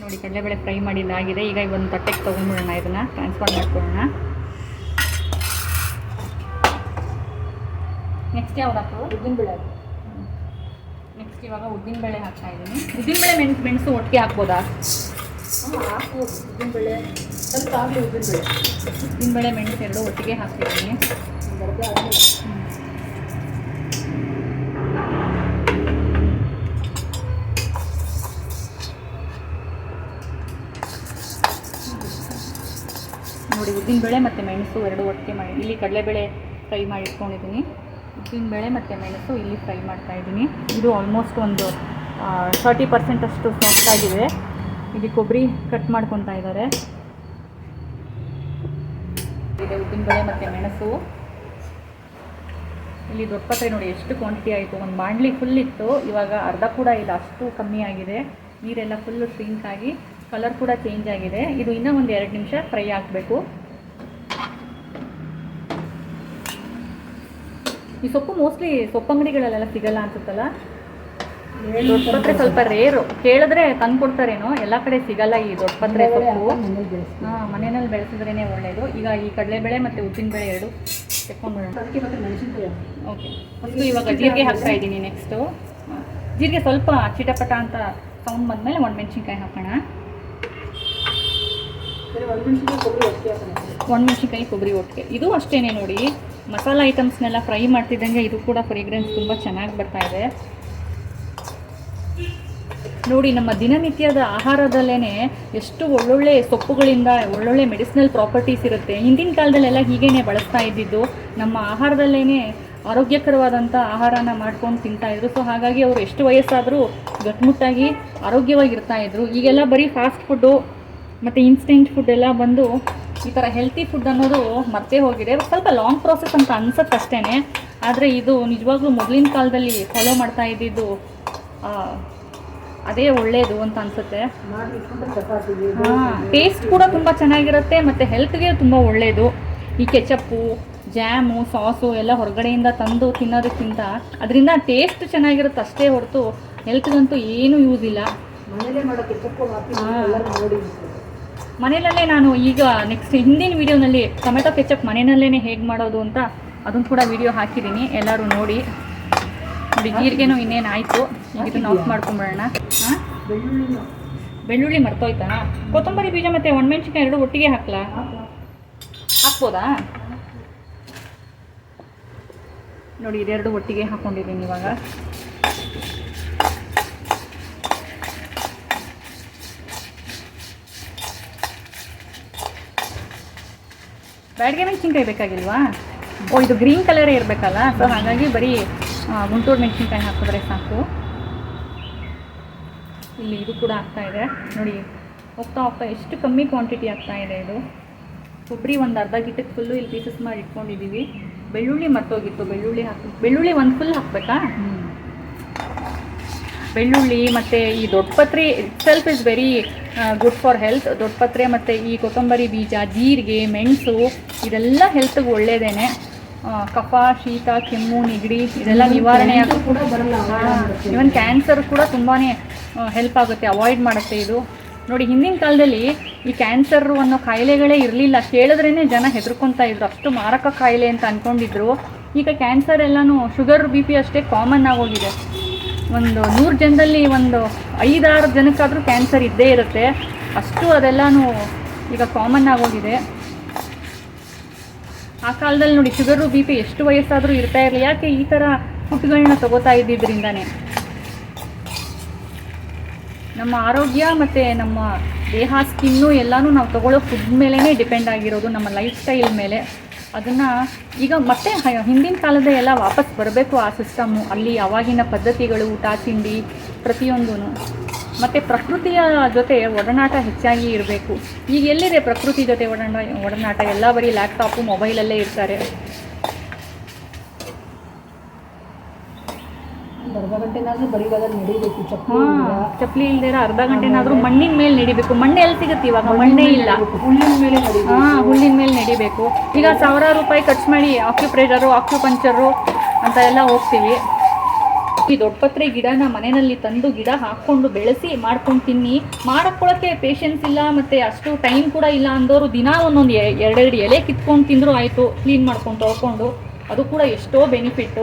ನೋಡಿ ಕಡಲೆಬೇಳೆ ಫ್ರೈ ಮಾಡಿದ್ದಾಗಿದೆ ಈಗ ಒಂದು ತಟ್ಟೆಗೆ ತೊಗೊಂಡ್ಬಿಡೋಣ ಇದನ್ನ. ಟ್ರಾನ್ಸ್ಫರ್ ಮಾಡ್ಕೊಳ್ಳೋಣ. ನೆಕ್ಸ್ಟ್ ಯಾವ್ದು ಹಾಕು ಉದ್ದಿನಬೇಳೆ ನೆಕ್ಸ್ಟ್ ಇವಾಗ ಉದ್ದಿನಬೇಳೆ ಹಾಕ್ತಾ ಇದ್ದೀನಿ. ಉದ್ದಿನಬೇಳೆ ಮೆಣ್ ಮೆಣಸು ಒಟ್ಟಿಗೆ ಹಾಕ್ಬೋದಾ? ಉದ್ದಿನ ಹಾಕ್ಬೋದು. ಉದ್ದಿನಬೇಳೆ ಸ್ವಲ್ಪ ಆಗಲಿ ಉದ್ದಿನಬೇಳೆ ಉದ್ದಿನಬೇಳೆ ಮೆಣಸು ಎರಡು ಒಟ್ಟಿಗೆ ಹಾಕ್ತಿದ್ದೀನಿ ಒಂದು ಅರ್ಧ ಆಗಲಿ ನೋಡಿ ಉದ್ದಿನಬೇಳೆ ಮತ್ತು ಮೆಣಸು ಎರಡು ಒಟ್ಟಿಗೆ ಮಾಡಿ, ಇಲ್ಲಿ ಕಡಲೆಬೇಳೆ ಫ್ರೈ ಮಾಡಿ ಇಟ್ಕೊಂಡಿದ್ದೀನಿ ಉದ್ದಿನಬೇಳೆ ಮತ್ತು ಮೆಣಸು ಇಲ್ಲಿ ಫ್ರೈ ಮಾಡ್ತಾ ಇದ್ದೀನಿ. ಇದು ಆಲ್ಮೋಸ್ಟ್ ಒಂದು ತರ್ಟಿ ಪರ್ಸೆಂಟ್ ಅಷ್ಟು ಸಾಫ್ಟ್ ಆಗಿದೆ. ಇಲ್ಲಿ ಕೊಬ್ಬರಿ ಕಟ್ ಮಾಡ್ಕೊತಾ ಇದ್ದಾರೆ. ಇದೆ ಉದ್ದಿನಬೇಳೆ ಮತ್ತು ಮೆಣಸು. ಇಲ್ಲಿ ದೊಡ್ಡ ಪಾತ್ರೆ ನೋಡಿ ಎಷ್ಟು ಕ್ವಾಂಟಿಟಿ ಆಯಿತು. ಒಂದು ಬಾಣಲಿ ಫುಲ್ ಇತ್ತು. ಇವಾಗ ಅರ್ಧ ಕೂಡ ಇಲ್ಲ, ಅಷ್ಟು ಕಮ್ಮಿ ಆಗಿದೆ. ನೀರೆಲ್ಲ ಫುಲ್ಲು ಆಗಿ ಕಲರ್ ಕೂಡ ಚೇಂಜ್ ಆಗಿದೆ. ಇದು ಇನ್ನೂ ಒಂದು ಎರಡು ನಿಮಿಷ ಫ್ರೈ ಆಗಬೇಕು ಈ ಸೊಪ್ಪು ಮೋಸ್ಟ್ಲಿ ಸೊಪ್ಪು ಅಂಗಡಿಗಳಲ್ಲೆಲ್ಲ ಸಿಗಲ್ಲ ಅನ್ಸುತ್ತಲ್ಲ? ದೊಡ್ಡಪತ್ರೆ ಸ್ವಲ್ಪ ರೇರು ಕೇಳಿದ್ರೆ ತಂದು ಕೊಡ್ತಾರೇನೋ ಎಲ್ಲ ಕಡೆ ಸಿಗಲ್ಲ ಈ ದೊಡ್ಡಪತ್ರೆ ಸೊಪ್ಪು. ಹಾಂ ಮನೆಯಲ್ಲಿ ಬೆಳೆಸಿದ್ರೇ ಒಳ್ಳೆಯದು ಈಗ ಈ ಕಡಲೆಬೇಳೆ ಮತ್ತು ಉದ್ದಿನಬೇಳೆ ಎರಡು ತೆಕ್ಕೊಂಡ್ಬಿಡೋಣ. ಓಕೆ. ಫಸ್ಟು ಇವಾಗ ಜೀರಿಗೆ ಹಾಕ್ತಾ ಇದ್ದೀನಿ ನೆಕ್ಸ್ಟು ಜೀರಿಗೆ ಸ್ವಲ್ಪ ಚಿಟಪಟ ಅಂತ ಸೌಂಡ್ ಬಂದಮೇಲೆ ಒಂದು ಮೆಣಸಿನ್ಕಾಯಿ ಹಾಕೋಣ. ಒಣ ಒಂದು ಮೆಣಸಿನ್ಕಾಯಿ ಕೊಬ್ಬರಿ ಒಟ್ಟಿಗೆ. ಇದು ಅಷ್ಟೇನೆ ನೋಡಿ. ಮಸಾಲ ಐಟಮ್ಸ್ನೆಲ್ಲ ಫ್ರೈ ಮಾಡ್ತಿದ್ದಂಗೆ ಇದು ಕೂಡ ಫ್ರೇಗ್ರೆನ್ಸ್ ತುಂಬ ಚೆನ್ನಾಗಿ ಬರ್ತಾ ಇದೆ. ನೋಡಿ, ನಮ್ಮ ದಿನನಿತ್ಯದ ಆಹಾರದಲ್ಲೇ ಎಷ್ಟು ಒಳ್ಳೊಳ್ಳೆ ಸೊಪ್ಪುಗಳಿಂದ, ಒಳ್ಳೊಳ್ಳೆ ಮೆಡಿಸಿನಲ್ ಪ್ರಾಪರ್ಟೀಸ್ ಇರುತ್ತೆ. ಹಿಂದಿನ ಕಾಲದಲ್ಲೆಲ್ಲ ಹೀಗೇ ಬಳಸ್ತಾ ಇದ್ದಿದ್ದು, ನಮ್ಮ ಆಹಾರದಲ್ಲೇ ಆರೋಗ್ಯಕರವಾದಂಥ ಆಹಾರನ ಮಾಡ್ಕೊಂಡು ತಿಂತಾಯಿದ್ರು ಸೊ ಹಾಗಾಗಿ ಅವರು ಎಷ್ಟು ವಯಸ್ಸಾದರೂ ಗಟ್ಮುಟ್ಟಾಗಿ ಆರೋಗ್ಯವಾಗಿರ್ತಾ ಇದ್ರು. ಈಗೆಲ್ಲ ಬರೀ ಫಾಸ್ಟ್ ಫುಡ್ಡು ಮತ್ತು ಇನ್ಸ್ಟೆಂಟ್ ಫುಡ್ ಎಲ್ಲ ಬಂದು ಈ ಥರ ಹೆಲ್ತಿ ಫುಡ್ ಅನ್ನೋದು ಮತ್ತೆ ಹೋಗಿದೆ. ಸ್ವಲ್ಪ ಲಾಂಗ್ ಪ್ರಾಸೆಸ್ ಅಂತ ಅನ್ಸತ್ತೆ ಅಷ್ಟೇ ಆದರೆ ಇದು ನಿಜವಾಗ್ಲೂ ಮೊದಲಿನ ಕಾಲದಲ್ಲಿ ಫಾಲೋ ಮಾಡ್ತಾ ಇದ್ದಿದ್ದು ಅದೇ ಒಳ್ಳೆಯದು ಅಂತ ಅನ್ಸುತ್ತೆ. ಹಾಂ ಟೇಸ್ಟ್ ಕೂಡ ತುಂಬ ಚೆನ್ನಾಗಿರುತ್ತೆ ಮತ್ತು ಹೆಲ್ತ್ಗೆ ತುಂಬ ಒಳ್ಳೆಯದು ಈ ಕೆಚಪ್ಪು ಜ್ಯಾಮು ಸಾಸು ಎಲ್ಲ ಹೊರಗಡೆಯಿಂದ ತಂದು ತಿನ್ನೋದಕ್ಕಿಂತ ಅದರಿಂದ ಟೇಸ್ಟ್ ಚೆನ್ನಾಗಿರುತ್ತೆ ಅಷ್ಟೇ ಹೊರತು ಹೆಲ್ತ್ಗಂತೂ ಏನೂ ಯೂಸ್ ಇಲ್ಲ. ಹಾ. ಮನೆಯಲ್ಲೇ ನಾನು ಈಗ ನೆಕ್ಸ್ಟ್ ಹಿಂದಿನ ವೀಡಿಯೋನಲ್ಲಿ ಟೊಮೆಟೊ ಕೆಚಪ್ ಮನೆಯಲ್ಲೇ ಹೇಗೆ ಮಾಡೋದು ಅಂತ ಅದನ್ನು ಕೂಡ ವಿಡಿಯೋ ಹಾಕಿದ್ದೀನಿ ಎಲ್ಲರೂ ನೋಡಿ. ನೋಡಿ ಜೀರಿಗೆನೂ ಇನ್ನೇನು ಆಯಿತು. ಇದನ್ನು ಆಫ್ ಮಾಡ್ಕೊಂಬಿಡೋಣ ಬೆಳ್ಳುಳ್ಳಿ ಮರ್ತೋಯ್ತಾ? ಕೊತ್ತಂಬರಿ ಬೀಜ ಮತ್ತು ಒಣಮೆಣ್ಸಿನ್ಕಾಯಿ ಎರಡು ಒಟ್ಟಿಗೆ ಹಾಕ್ಲಾ? ಹಾಕ್ಬೋದಾ? ನೋಡಿ, ಇದೆರಡು ಒಟ್ಟಿಗೆ ಹಾಕ್ಕೊಂಡಿದ್ದೀನಿ ಇವಾಗ. ಬ್ಯಾಡಿಗೆ ಮೆಣಸಿನ್ಕಾಯಿ ಬೇಕಾಗಿಲ್ವಾ? ಓ, ಇದು ಗ್ರೀನ್ ಕಲರೇ ಇರಬೇಕಲ್ಲ ಸೊ ಹಾಗಾಗಿ ಬರೀ ಗುಂಟೂರು ಮೆಣಸಿನ್ಕಾಯಿ ಹಾಕಿದ್ರೆ ಸಾಕು. ಇಲ್ಲಿ ಇದು ಕೂಡ ಆಗ್ತಾ ಇದೆ. ನೋಡಿ, ಹೋಗ್ತಾ ಹೋಗ್ತಾ ಎಷ್ಟು ಕಮ್ಮಿ ಕ್ವಾಂಟಿಟಿ ಆಗ್ತಾ ಇದೆ ಇದು. ಕೊಬ್ಬರಿ ಒಂದು ಅರ್ಧ ಗಿಟ್ಟಕ್ಕೆ ಫುಲ್ಲು ಇಲ್ಲಿ ಪೀಸಸ್ ಮಾಡಿ ಇಟ್ಕೊಂಡಿದ್ದೀವಿ ಬೆಳ್ಳುಳ್ಳಿ ಮರ್ತೋಗಿತ್ತು ಬೆಳ್ಳುಳ್ಳಿ ಹಾಕಿ, ಬೆಳ್ಳುಳ್ಳಿ ಒಂದು ಫುಲ್ ಹಾಕಬೇಕಾ? ಬೆಳ್ಳುಳ್ಳಿ ಮತ್ತು ಈ ದೊಡ್ಡಪತ್ರೆ self is very good for health ದೊಡ್ಡಪತ್ರೆ ಮತ್ತು ಈ ಕೊತ್ತಂಬರಿ ಬೀಜ ಜೀರಿಗೆ ಮೆಣಸು ಇದೆಲ್ಲ ಹೆಲ್ತ್ಗೆ ಒಳ್ಳೆಯದೇನೆ ಕಫ ಶೀತ ಕೆಮ್ಮು ನೆಗಡಿ ಇದೆಲ್ಲ ನಿವಾರಣೆ ಆಗೋ ಕೂಡ ಇವನ್ ಕ್ಯಾನ್ಸರ್ ಕೂಡ ತುಂಬಾ ಹೆಲ್ಪ್ ಆಗುತ್ತೆ ಅವಾಯ್ಡ್ ಮಾಡುತ್ತೆ ಇದು. ನೋಡಿ ಹಿಂದಿನ ಕಾಲದಲ್ಲಿ ಈ ಕ್ಯಾನ್ಸರ್ ಅನ್ನೋ ಕಾಯಿಲೆಗಳೇ ಇರಲಿಲ್ಲ. ಕೇಳಿದ್ರೇ ಜನ ಹೆದರ್ಕೊತಾ ಇದ್ರು. ಅಷ್ಟು ಮಾರಕ ಕಾಯಿಲೆ ಅಂತ ಅಂದ್ಕೊಂಡಿದ್ರು ಈಗ ಕ್ಯಾನ್ಸರ್ ಎಲ್ಲನೂ ಶುಗರ್ ಬಿ ಪಿ ಅಷ್ಟೇ ಕಾಮನ್ ಆಗೋಗಿದೆ. ಒಂದು ನೂರು ಜನದಲ್ಲಿ ಒಂದು ಐದಾರು ಜನಕ್ಕಾದರೂ ಕ್ಯಾನ್ಸರ್ ಇದ್ದೇ ಇರುತ್ತೆ. ಅಷ್ಟು ಅದೆಲ್ಲನೂ ಈಗ ಕಾಮನ್ ಆಗೋಗಿದೆ. ಆ ಕಾಲದಲ್ಲಿ ನೋಡಿ ಶುಗರು ಬಿ ಪಿ ಎಷ್ಟು ವಯಸ್ಸಾದರೂ ಇರ್ತಾ ಇರಲಿ. ಯಾಕೆ ಈ ಥರ ಫುಡ್ಗಳನ್ನ ತಗೋತಾ ಇದ್ದಿದ್ದರಿಂದನೇ ನಮ್ಮ ಆರೋಗ್ಯ ಮತ್ತು ನಮ್ಮ ದೇಹ ಸ್ಕಿನ್ನು ಎಲ್ಲನೂ ನಾವು ತಗೊಳ್ಳೋ ಫುಡ್ ಮೇಲೇ ಡಿಪೆಂಡ್ ಆಗಿರೋದು, ನಮ್ಮ ಲೈಫ್ ಸ್ಟೈಲ್ ಮೇಲೆ. ಅದನ್ನು ಈಗ ಮತ್ತೆ ಹಿಂದಿನ ಕಾಲದ ಎಲ್ಲ ವಾಪಸ್ ಬರಬೇಕು ಆ ಸಿಸ್ಟಮ್ಮು ಅಲ್ಲಿ ಅವಾಗಿನ ಪದ್ಧತಿಗಳು, ಊಟ, ತಿಂಡಿ ಪ್ರತಿಯೊಂದೂ ಮತ್ತು ಪ್ರಕೃತಿಯ ಜೊತೆ ಒಡನಾಟ ಹೆಚ್ಚಾಗಿ ಇರಬೇಕು. ಈಗ ಎಲ್ಲಿದೆ ಪ್ರಕೃತಿ ಜೊತೆ ಒಡನಾ, ಒಡನಾಟ? ಎಲ್ಲ ಬರೀ ಲ್ಯಾಪ್ಟಾಪು ಮೊಬೈಲಲ್ಲೇ ಇರ್ತಾರೆ ಒಂದು ಅರ್ಧ ಗಂಟೆನಾದ್ರೂ ಬರಿಗಾಲಲ್ಲಿ ನಡಿಬೇಕು ಚಪ್ಪಲಿ. ಚಪ್ಪಲಿ ಇಲ್ದಿರ ಅರ್ಧ ಗಂಟೆನಾದರೂ ಮಣ್ಣಿನ ಮೇಲೆ ನಡಿಬೇಕು. ಮಣ್ಣು ಎಲ್ಲಿ ಸಿಗುತ್ತೆ ಇವಾಗ? ಮಣ್ಣೆ ಇಲ್ಲ. ಹುಲ್ಲಿನ ಮೇಲೆ ಹಾ ಹುಲ್ಲಿನ ಮೇಲೆ ನಡಿಬೇಕು. ಈಗ ಸಾವಿರಾರು ರೂಪಾಯಿ ಖರ್ಚು ಮಾಡಿ ಆಕ್ಯುಪ್ರೆಷರು ಆಕ್ಯುಪಂಚರು ಅಂತ ಎಲ್ಲ ಹೋಗ್ತೀವಿ. ಈ ದೊಡ್ಡಪತ್ರೆ ಗಿಡನ ಮನೆಯಲ್ಲಿ ತಂದು ಗಿಡ ಹಾಕ್ಕೊಂಡು ಬೆಳೆಸಿ ಮಾಡ್ಕೊಂಡು ತಿನ್ನಿ. ಮಾಡಕ್ಕೊಳಕ್ಕೆ ಪೇಷನ್ಸ್ ಇಲ್ಲ ಮತ್ತು ಅಷ್ಟು ಟೈಮ್ ಕೂಡ ಇಲ್ಲ ಅಂದವರು ದಿನ ಒಂದೊಂದು ಎರಡೆರಡು ಎಲೆ ಕಿತ್ಕೊಂಡು ತಿಂದರೂ ಆಯಿತು. ಕ್ಲೀನ್ ಮಾಡ್ಕೊಂಡು ತೊಳ್ಕೊಂಡು. ಅದು ಕೂಡ ಎಷ್ಟೋ ಬೆನಿಫಿಟ್ಟು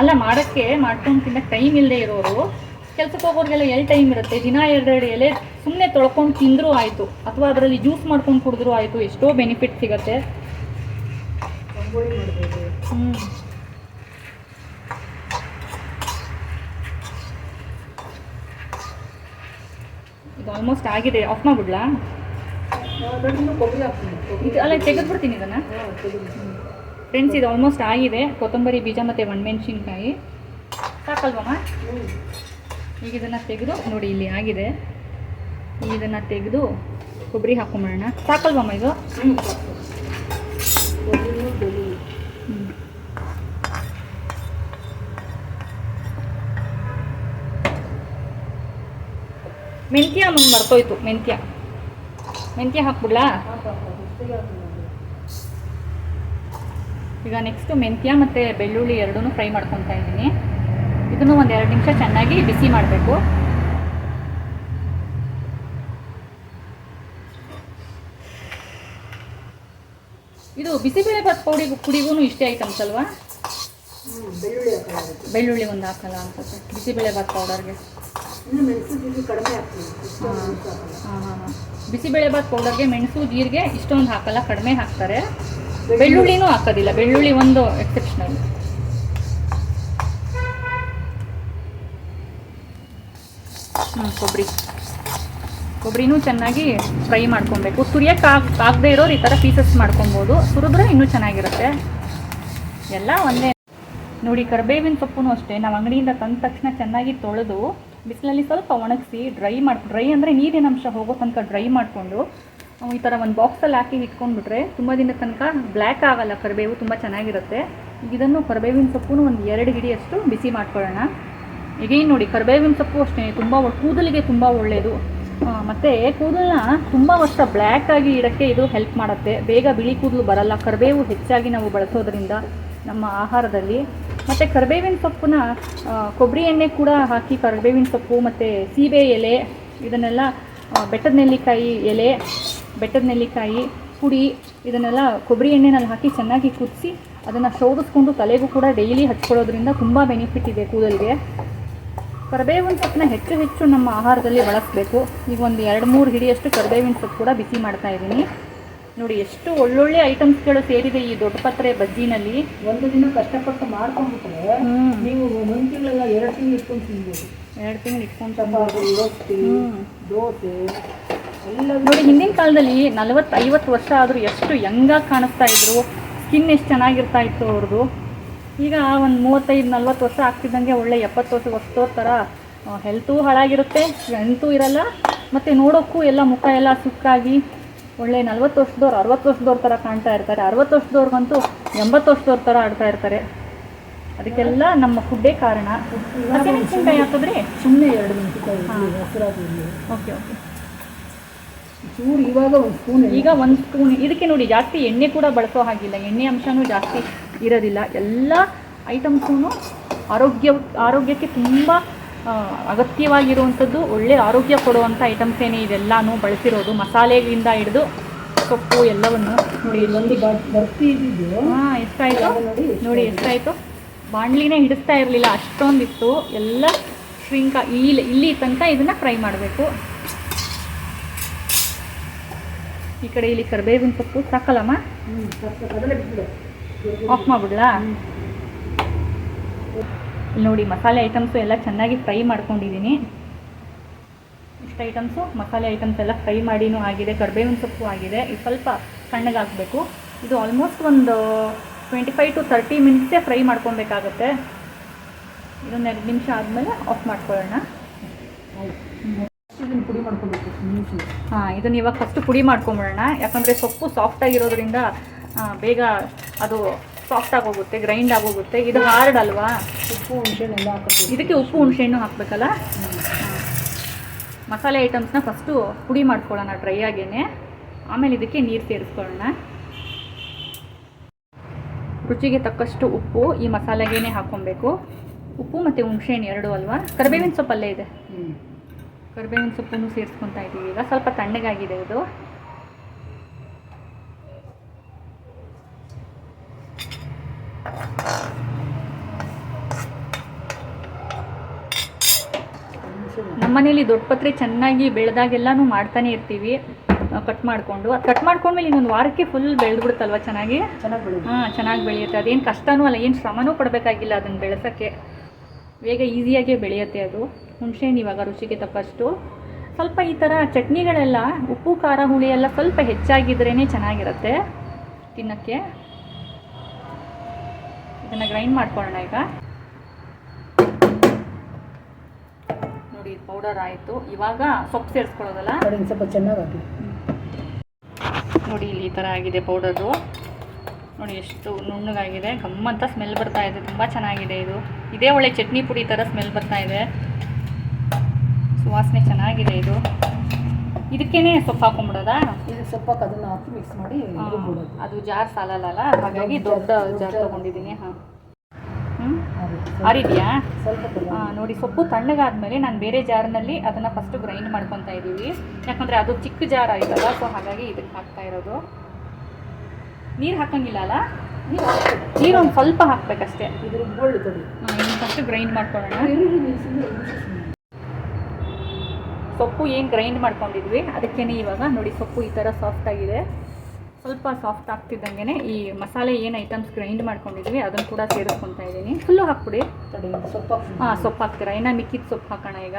ಅಲ್ಲ ಮಾಡೋಕ್ಕೆ ಮಾಡ್ಕೊಂಡು ತಿನ್ನಕ್ಕೆ ಟೈಮ್ ಇಲ್ಲದೆ ಇರೋರು ಕೆಲ್ಸಕ್ಕೆ ಹೋಗೋರಿಗೆಲ್ಲ ಎಲ್ಲಿ ಟೈಮ್ ಇರುತ್ತೆ? ದಿನ ಎರಡೆರಡು ಎಲೆ ಸುಮ್ಮನೆ ತೊಳ್ಕೊಂಡು ತಿಂದರೂ ಆಯಿತು. ಅಥವಾ ಅದರಲ್ಲಿ ಜ್ಯೂಸ್ ಮಾಡ್ಕೊಂಡು ಕುಡಿದ್ರೂ ಆಯಿತು. ಎಷ್ಟೋ ಬೆನಿಫಿಟ್ ಸಿಗುತ್ತೆ. ಹ್ಞೂ ಇದು ಆಲ್ಮೋಸ್ಟ್ ಆಗಿದೆ. ಆಫ್ ಮಾಡಿಬಿಡ್ಲಾ ಆಲ್ರೆಡಿ ಕೊಬ್ಬರಿ ಹಾಕ್ತೀನಿ ಕೊಬ್ಬರಿ ಇದು ಅಲ್ಲ, ತೆಗೆದ್ಬಿಡ್ತೀನಿ ಇದನ್ನು. ಫ್ರೆಂಡ್ಸ್ ಇದು ಆಲ್ಮೋಸ್ಟ್ ಆಗಿದೆ. ಕೊತ್ತಂಬರಿ ಬೀಜ ಮತ್ತು ಒಣಮೆಣ್ಸಿನ್ಕಾಯಿ. ಸಾಕಲ್ವಮ್ಮ ಈಗ ಇದನ್ನು ತೆಗೆದು, ನೋಡಿ, ಇಲ್ಲಿ ಆಗಿದೆ. ಈಗ ಇದನ್ನು ತೆಗೆದು ಕೊಬ್ಬರಿ ಹಾಕೊಂಬಿಡೋಣ ಸಾಕಲ್ವಮ್ಮ ಇದು? ಮೆಂತ್ಯ ಮುಂದೆ ಮರ್ತೋಯ್ತು, ಮೆಂತ್ಯ. ಮೆಂತ್ಯ ಹಾಕ್ಬಿಡ್ಲಾ? ಈಗ ನೆಕ್ಸ್ಟು ಮೆಂತ್ಯ ಮತ್ತು ಬೆಳ್ಳುಳ್ಳಿ ಎರಡೂ ಫ್ರೈ ಮಾಡ್ಕೊತಾ ಇದ್ದೀನಿ. ಇದನ್ನು ಒಂದು ಎರಡು ನಿಮಿಷ ಚೆನ್ನಾಗಿ ಬಿಸಿ ಮಾಡಬೇಕು. ಇದು ಬಿಸಿಬೇಳೆ ಭಾತ್ ಪೌಡಿ ಪುಡಿಗೂ ಇಷ್ಟೇ ಐಟಮ್ಸ್ ಅಲ್ವಾ? ಬೆಳ್ಳುಳ್ಳಿ ಒಂದು ಹಾಕಲ್ಲ ಅನ್ಸುತ್ತೆ ಬಿಸಿಬೇಳೆ ಭಾತ್ ಪೌಡರ್ಗೆ. ಹಾಂ ಹಾಂ ಹಾಂ. ಬಿಸಿಬೇಳೆಬಾತ್ ಪೌಡರ್ಗೆ ಮೆಣಸು ಜೀರಿಗೆ ಇಷ್ಟೊಂದು ಹಾಕಲ್ಲ, ಕಡಿಮೆ ಹಾಕ್ತಾರೆ. ಬೆಳ್ಳುಳ್ಳಿನೂ ಹಾಕೋದಿಲ್ಲ, ಬೆಳ್ಳುಳ್ಳಿ ಒಂದು ಎಕ್ಸೆಪ್ಷನಲ್ ಹ್ಞೂ ಕೊಬ್ಬರಿ ಕೊಬ್ಬರಿನೂ ಚೆನ್ನಾಗಿ ಫ್ರೈ ಮಾಡ್ಕೊಬೇಕು. ತುರಿಯಕ್ಕೆ ಆಗ್, ಆಗದೆ ಇರೋರು ಈ ಥರ ಪೀಸಸ್ ಮಾಡ್ಕೊಬೋದು. ಸುರಿದ್ರೆ ಇನ್ನೂ ಚೆನ್ನಾಗಿರುತ್ತೆ. ಎಲ್ಲ ಒಂದೇ. ನೋಡಿ, ಕರಿಬೇವಿನ ಸೊಪ್ಪು ಅಷ್ಟೇ. ನಾವು ಅಂಗಡಿಯಿಂದ ತಂದ ತಕ್ಷಣ ಚೆನ್ನಾಗಿ ತೊಳೆದು ಬಿಸಿಲಲ್ಲಿ ಸ್ವಲ್ಪ ಒಣಗಿಸಿ ಡ್ರೈ ಮಾಡಿ, ಡ್ರೈ ಅಂದರೆ ನೀರಿನ ಅಂಶ ಹೋಗೋ ತನಕ ಡ್ರೈ ಮಾಡಿಕೊಂಡು ಈ ಥರ ಒಂದು ಬಾಕ್ಸಲ್ಲಿ ಹಾಕಿ ಇಟ್ಕೊಂಡ್ಬಿಟ್ರೆ ತುಂಬ ದಿನದ ತನಕ ಬ್ಲ್ಯಾಕ್ ಆಗಲ್ಲ ಕರಿಬೇವು, ತುಂಬ ಚೆನ್ನಾಗಿರುತ್ತೆ. ಇದನ್ನು ಕರಿಬೇವಿನ ಸೊಪ್ಪು ಒಂದು ಎರಡು ಹಿಡಿಯಷ್ಟು ಬಿಸಿ ಮಾಡ್ಕೊಳ್ಳೋಣ. ಈಗೇನು ನೋಡಿ, ಕರಿಬೇವಿನ ಸೊಪ್ಪು ಅಷ್ಟೇ, ತುಂಬ ಕೂದಲಿಗೆ ತುಂಬ ಒಳ್ಳೆಯದು ಮತ್ತು ಕೂದಲನ್ನ ತುಂಬ ವರ್ಷ ಬ್ಲ್ಯಾಕ್ ಆಗಿ ಇಡೋಕ್ಕೆ ಇದು ಹೆಲ್ಪ್ ಮಾಡುತ್ತೆ. ಬೇಗ ಬಿಳಿ ಕೂದಲು ಬರಲ್ಲ. ಕರಿಬೇವು ಹೆಚ್ಚಾಗಿ ನಾವು ಬಳಸೋದ್ರಿಂದ ನಮ್ಮ ಆಹಾರದಲ್ಲಿ ಮತ್ತು ಕರಿಬೇವಿನ ಸೊಪ್ಪನ್ನ ಕೊಬ್ಬರಿ ಎಣ್ಣೆ ಕೂಡ ಹಾಕಿ ಕರಿಬೇವಿನ ಸೊಪ್ಪು ಮತ್ತು ಸೀಬೆ ಎಲೆ, ಇದನ್ನೆಲ್ಲ ಬೆಟ್ಟದ ನೆಲ್ಲಿಕಾಯಿ ಎಲೆ, ಬೆಟ್ಟದ ನೆಲ್ಲಿಕಾಯಿ ಪುಡಿ ಇದನ್ನೆಲ್ಲ ಕೊಬ್ಬರಿ ಎಣ್ಣೆನಲ್ಲಿ ಹಾಕಿ ಚೆನ್ನಾಗಿ ಕುದಿಸಿ ಅದನ್ನು ಶೋಧಿಸ್ಕೊಂಡು ತಲೆಗೂ ಕೂಡ ಡೈಲಿ ಹಚ್ಕೊಳ್ಳೋದ್ರಿಂದ ತುಂಬ ಬೆನಿಫಿಟ್ ಇದೆ ಕೂದಲಿಗೆ. ಕರಿಬೇವಿನ ಸೊಪ್ಪನ್ನ ಹೆಚ್ಚು ಹೆಚ್ಚು ನಮ್ಮ ಆಹಾರದಲ್ಲಿ ಬಳಸಬೇಕು. ಈಗ ಒಂದು ಎರಡು ಮೂರು ಹಿಡಿಯಷ್ಟು ಕರಿಬೇವಿನ ಸೊಪ್ಪು ಕೂಡ ಬಿಸಿ ಮಾಡ್ತಾ ಇದ್ದೀನಿ. ನೋಡಿ ಎಷ್ಟು ಒಳ್ಳೊಳ್ಳೆ ಐಟಮ್ಸ್ಗಳು ಸೇರಿದೆ ಈ ದೊಡ್ಡ ಪತ್ರೆ ಬಜ್ಜಿನಲ್ಲಿ. ಒಂದು ದಿನ ಕಷ್ಟಪಟ್ಟು ಮಾಡ್ಕೊಂಡ್ಬಿಟ್ರೆ. ನೀವು ಒಂದು ತಿಂಗಳೆಲ್ಲ ಎರಡು ತಿಂಗಳು ಇಟ್ಕೊಂಡು ತಿನ್ಬೋದು. ಎರಡು ತಿಂಗಳು ಇಟ್ಕೊಂಡು ಚಪಾತಿ ರೊಟ್ಟಿ ದೋಸೆ ಎಲ್ಲ ನೋಡಿ ಹಿಂದಿನ ಕಾಲದಲ್ಲಿ ನಲವತ್ತು ಐವತ್ತು ವರ್ಷ ಆದರೂ ಎಷ್ಟು ಯಂಗಾಗಿ ಕಾಣಿಸ್ತಾ ಇದ್ರು ಸ್ಕಿನ್ ಎಷ್ಟು ಚೆನ್ನಾಗಿರ್ತಾ ಇತ್ತು ಅವ್ರದ್ದು. ಈಗ ಒಂದು ಮೂವತ್ತೈದು ನಲ್ವತ್ತು ವರ್ಷ ಆಗ್ತಿದ್ದಂಗೆ ಒಳ್ಳೆ ಎಪ್ಪತ್ತು ವರ್ಷ ವರ್ಷದವ್ರ ಥರ ಹೆಲ್ತು ಹಾಳಾಗಿರುತ್ತೆ ಸ್ಟ್ರೆಂತು ಇರಲ್ಲ ಮತ್ತು ನೋಡೋಕ್ಕೂ ಎಲ್ಲ ಮುಖ ಎಲ್ಲ ಸುಕ್ಕಾಗಿ ಒಳ್ಳೆ ನಲ್ವತ್ತು ವರ್ಷದವ್ರು ಅರವತ್ತು ವರ್ಷದವ್ರ ಥರ ಕಾಣ್ತಾ ಇರ್ತಾರೆ. ಅರವತ್ತು ವರ್ಷದವ್ರಿಗಂತೂ ಎಂಬತ್ತು ವರ್ಷದವ್ರ ಥರ ಆಡ್ತಾ ಇರ್ತಾರೆ. ಅದಕ್ಕೆಲ್ಲ ನಮ್ಮ ಫುಡ್ಡೇ ಕಾರಣ. ಹಾಕಿದ್ರಿ ಸುಮ್ಮನೆ ಎರಡು ಮೆಣಸಿನಕಾಯಿ. Okay okay. ಚೂರು ಇವಾಗ ಒಂದು ಸ್ಪೂನ್ ಈಗ ಒಂದು ಸ್ಪೂನ್ ಇದಕ್ಕೆ ನೋಡಿ ಜಾಸ್ತಿ ಎಣ್ಣೆ ಕೂಡ ಬಳಸೋ ಹಾಗಿಲ್ಲ. ಎಣ್ಣೆ ಅಂಶನೂ ಜಾಸ್ತಿ ಇರೋದಿಲ್ಲ. ಎಲ್ಲ ಐಟಮ್ಸೂ ಆರೋಗ್ಯ ಆರೋಗ್ಯಕ್ಕೆ ತುಂಬ ಅಗತ್ಯವಾಗಿರುವಂಥದ್ದು ಒಳ್ಳೆ ಆರೋಗ್ಯ ಕೊಡುವಂಥ ಐಟಮ್ಸೇನೆ ಇದೆಲ್ಲನೂ ಬಳಸಿರೋದು. ಮಸಾಲೆಗಳಿಂದ ಹಿಡಿದು ಸೊಪ್ಪು ಎಲ್ಲವನ್ನು ನೋಡಿ. ಇಲ್ಲೊಂದು ಹಾಂ ಎಷ್ಟಾಯಿತು? ನೋಡಿ? ಎಷ್ಟು ನೋಡಿ ಎಷ್ಟಾಯಿತು? ಬಾಣಲಿನೇ ಹಿಡಿಸ್ತಾ ಇರಲಿಲ್ಲ. ಅಷ್ಟೊಂದಿತ್ತು. ಎಲ್ಲ ಶ್ರಿಂಕ ಇಲ್ಲಿ ಇಲ್ಲಿ ತನಕ ಇದನ್ನು ಫ್ರೈ ಮಾಡಬೇಕು. ಈ ಕಡೆ ಇಲ್ಲಿ ಕರಿಬೇವಿನ ಸೊಪ್ಪು ಸಾಕಲ್ಲಮ್ಮ? ಆಫ್ ಮಾಡಿಬಿಡ್ಲಾ? ನೋಡಿ, ಮಸಾಲೆ ಐಟಮ್ಸು ಎಲ್ಲ ಚೆನ್ನಾಗಿ ಫ್ರೈ ಮಾಡ್ಕೊಂಡಿದ್ದೀನಿ. ಇಷ್ಟು ಐಟಮ್ಸು ಮಸಾಲೆ ಐಟಮ್ಸ್ ಎಲ್ಲ ಫ್ರೈ ಮಾಡಿನೂ ಆಗಿದೆ, ಕರ್ಬೇವಿನ ಸೊಪ್ಪು ಆಗಿದೆ. ಇದು ಸ್ವಲ್ಪ ಸಣ್ಣಗಾಗಬೇಕು ಇದು ಆಲ್ಮೋಸ್ಟ್ ಒಂದು ಟ್ವೆಂಟಿ ಫೈವ್ ಟು ತರ್ಟಿ ಮಿನಿಟ್ಸೇ ಫ್ರೈ ಮಾಡ್ಕೊಬೇಕಾಗುತ್ತೆ ಇದೊಂದು ಎರಡು ನಿಮಿಷ ಆದಮೇಲೆ ಆಫ್ ಮಾಡ್ಕೊಳ್ಳೋಣ. ಇದನ್ನು ಪುಡಿ ಮಾಡ್ಕೊಬೇಕು ಹಾಂ, ಇದನ್ನು ಇವಾಗ ಫಸ್ಟು ಪುಡಿ ಮಾಡ್ಕೊಂಬಿಡೋಣ ಯಾಕಂದರೆ ಸೊಪ್ಪು ಸಾಫ್ಟಾಗಿರೋದ್ರಿಂದ ಬೇಗ ಅದು ಸಾಫ್ಟ್ ಆಗೋಗುತ್ತೆ ಗ್ರೈಂಡ್ ಆಗೋಗುತ್ತೆ. ಇದು ಹಾರ್ಡ್ ಅಲ್ವಾ? ಉಪ್ಪು ಹುಣಸೆಹಣ್ಣೆಲ್ಲ ಹಾಕಬೇಕು. ಇದಕ್ಕೆ ಉಪ್ಪು ಹುಣಸೆಹಣ್ಣು ಹಾಕಬೇಕಲ್ಲ? ಮಸಾಲೆ ಐಟಮ್ಸ್ನ ಫಸ್ಟು ಪುಡಿ ಮಾಡ್ಕೊಳ್ಳೋಣ ಡ್ರೈ ಆಗೇನೆ. ಆಮೇಲೆ ಇದಕ್ಕೆ ನೀರು ಸೇರಿಸ್ಕೊಳ್ಳೋಣ. ರುಚಿಗೆ ತಕ್ಕಷ್ಟು ಉಪ್ಪು ಈ ಮಸಾಲೆಗೇನೆ ಹಾಕ್ಕೊಬೇಕು. ಉಪ್ಪು ಮತ್ತು ಹುಣಸೆಹಣ್ಣು ಎರಡು ಅಲ್ವಾ? ಕರಿಬೇವಿನ ಸೊಪ್ಪು ಅಲ್ಲೇ ಇದೆ. ಹ್ಞೂ ಕರಿಬೇವಿನ ಸೊಪ್ಪನ್ನು ಸೇರಿಸ್ಕೊತಾ ಇದ್ದೀವಿ ಈಗ. ಸ್ವಲ್ಪ ತಣ್ಣಗಾಗಿದೆ ಇದು ನಮ್ಮನೇಲಿ ದೊಡ್ಡ ಪತ್ರೆ ಚೆನ್ನಾಗಿ ಬೆಳೆದಾಗೆಲ್ಲನೂ ಮಾಡ್ತಾನೆ ಇರ್ತೀವಿ. ಕಟ್ ಮಾಡಿಕೊಂಡು. ಅದು ಕಟ್ ಮಾಡ್ಕೊಂಡ್ಮೇಲೆ ಇನ್ನೊಂದು ವಾರಕ್ಕೆ ಫುಲ್ ಬೆಳೆದ್ಬಿಡುತ್ತಲ್ವ ಚೆನ್ನಾಗಿ? ಚೆನ್ನಾಗಿ ಹಾಂ ಚೆನ್ನಾಗಿ ಬೆಳೆಯುತ್ತೆ. ಅದೇನು ಕಷ್ಟನೂ ಅಲ್ಲ ಏನು ಶ್ರಮನೂ ಪಡಬೇಕಾಗಿಲ್ಲ ಅದನ್ನು ಬೆಳೆಸೋಕ್ಕೆ. ಬೇಗ ಈಸಿಯಾಗೇ ಬೆಳೆಯುತ್ತೆ ಅದು. ಹುಣಸೆಹಣ್ಣು ಇವಾಗ ರುಚಿಗೆ ತಕ್ಕಷ್ಟು. ಸ್ವಲ್ಪ ಈ ಥರ ಚಟ್ನಿಗಳೆಲ್ಲ ಉಪ್ಪು ಖಾರ ಹುಳಿ ಎಲ್ಲ ಸ್ವಲ್ಪ ಹೆಚ್ಚಾಗಿದ್ರೇ ಚೆನ್ನಾಗಿರುತ್ತೆ ತಿನ್ನೋಕ್ಕೆ. ಇದನ್ನು ಗ್ರೈಂಡ್ ಮಾಡ್ಕೊಳ್ಳೋಣ ಈಗ. ನೋಡಿ ಪೌಡರ್ ಆಯಿತು. ಇವಾಗ ಸೊಪ್ಪು ಸೇರಿಸ್ಕೊಳ್ಳೋದಲ್ಲ? ಸ್ವಲ್ಪ ಚೆನ್ನಾಗಿ ನೋಡಿ ಇಲ್ಲಿ ಈ ಥರ ಆಗಿದೆ ಪೌಡರು ನೋಡಿ ಎಷ್ಟು ನುಣ್ಣಗಾಗಿದೆ. ಗಮ್ಮಂತ ಸ್ಮೆಲ್ ಬರ್ತಾ ಇದೆ. ತುಂಬ ಚೆನ್ನಾಗಿದೆ ಇದು. ಇದೇ ಒಳ್ಳೆ ಚಟ್ನಿ ಪುಡಿ ಥರ ಸ್ಮೆಲ್ ಬರ್ತಾ ಇದೆ. ಸುವಾಸನೆ ಚೆನ್ನಾಗಿದೆ ಇದು. ಇದಕ್ಕೇನೆ ಸೊಪ್ಪು ಹಾಕೊಂಡ್ಬಿಡೋದಾ? ಇದು ಸೊಪ್ಪ ಅದನ್ನು ಹಾಕಿ ಮಿಕ್ಸ್ ಮಾಡಿ ಅದು ಜಾರ್ ಸಾಲಲ್ಲ ಹಾಗಾಗಿ ದೊಡ್ಡ ಜಾರ್ ತೊಗೊಂಡಿದ್ದೀನಿ. ಹಾಂ. ಪುಡಿ ನೋಡಿ ಸೊಪ್ಪು ತಣ್ಣಗಾದ್ಮೇಲೆ ನಾನು ಬೇರೆ ಜಾರ್ನಲ್ಲಿ ಅದನ್ನು ಫಸ್ಟ್ ಗ್ರೈಂಡ್ ಮಾಡ್ಕೊತಾ ಇದ್ದೀವಿ ಯಾಕಂದರೆ ಅದು ಚಿಕ್ಕ ಜಾರ್ ಆಯ್ತಲ್ಲ ಸೊ ಹಾಗಾಗಿ ಇದಕ್ಕೆ ಹಾಕ್ತಾ ಇರೋದು. ನೀರು ಹಾಕಂಗಿಲ್ಲ ಅಲ್ಲ. ನೀರು ಒಂದು ಸ್ವಲ್ಪ ಹಾಕ್ಬೇಕಷ್ಟೇ. ಇದು ರುಬ್ಕೊಳ್ಳಿ ಕೊಡಿ ಇನ್ನು ಫಸ್ಟ್ ಗ್ರೈಂಡ್ ಮಾಡ್ಕೊಳ್ಳೋಣ. ಸೊಪ್ಪು ಏನು ಗ್ರೈಂಡ್ ಮಾಡ್ಕೊಂಡಿದ್ವಿ? ಅದಕ್ಕೇನೆ ಇವಾಗ ನೋಡಿ ಸೊಪ್ಪು ಈ ಥರ ಸಾಫ್ಟ್ ಆಗಿದೆ. ಸ್ವಲ್ಪ ಸಾಫ್ಟ್ ಆಗ್ತಿದ್ದಂಗೆ ಈ ಮಸಾಲೆ ಏನು ಐಟಮ್ಸ್ ಗ್ರೈಂಡ್ ಮಾಡ್ಕೊಂಡಿದ್ವಿ ಅದನ್ನು ಕೂಡ ಸೇರಿಸ್ಕೊತಾ ಇದ್ದೀನಿ. ಫುಲ್ಲು ಹಾಕ್ಬಿಡಿ. ತಡಿ ಸೊಪ್ಪು. ಹಾಂ ಸೊಪ್ಪು ಹಾಕ್ತೀರಾ? ಇನ್ನು ಮಿಕ್ಕಿದ ಸೊಪ್ಪು ಹಾಕೋಣ ಈಗ.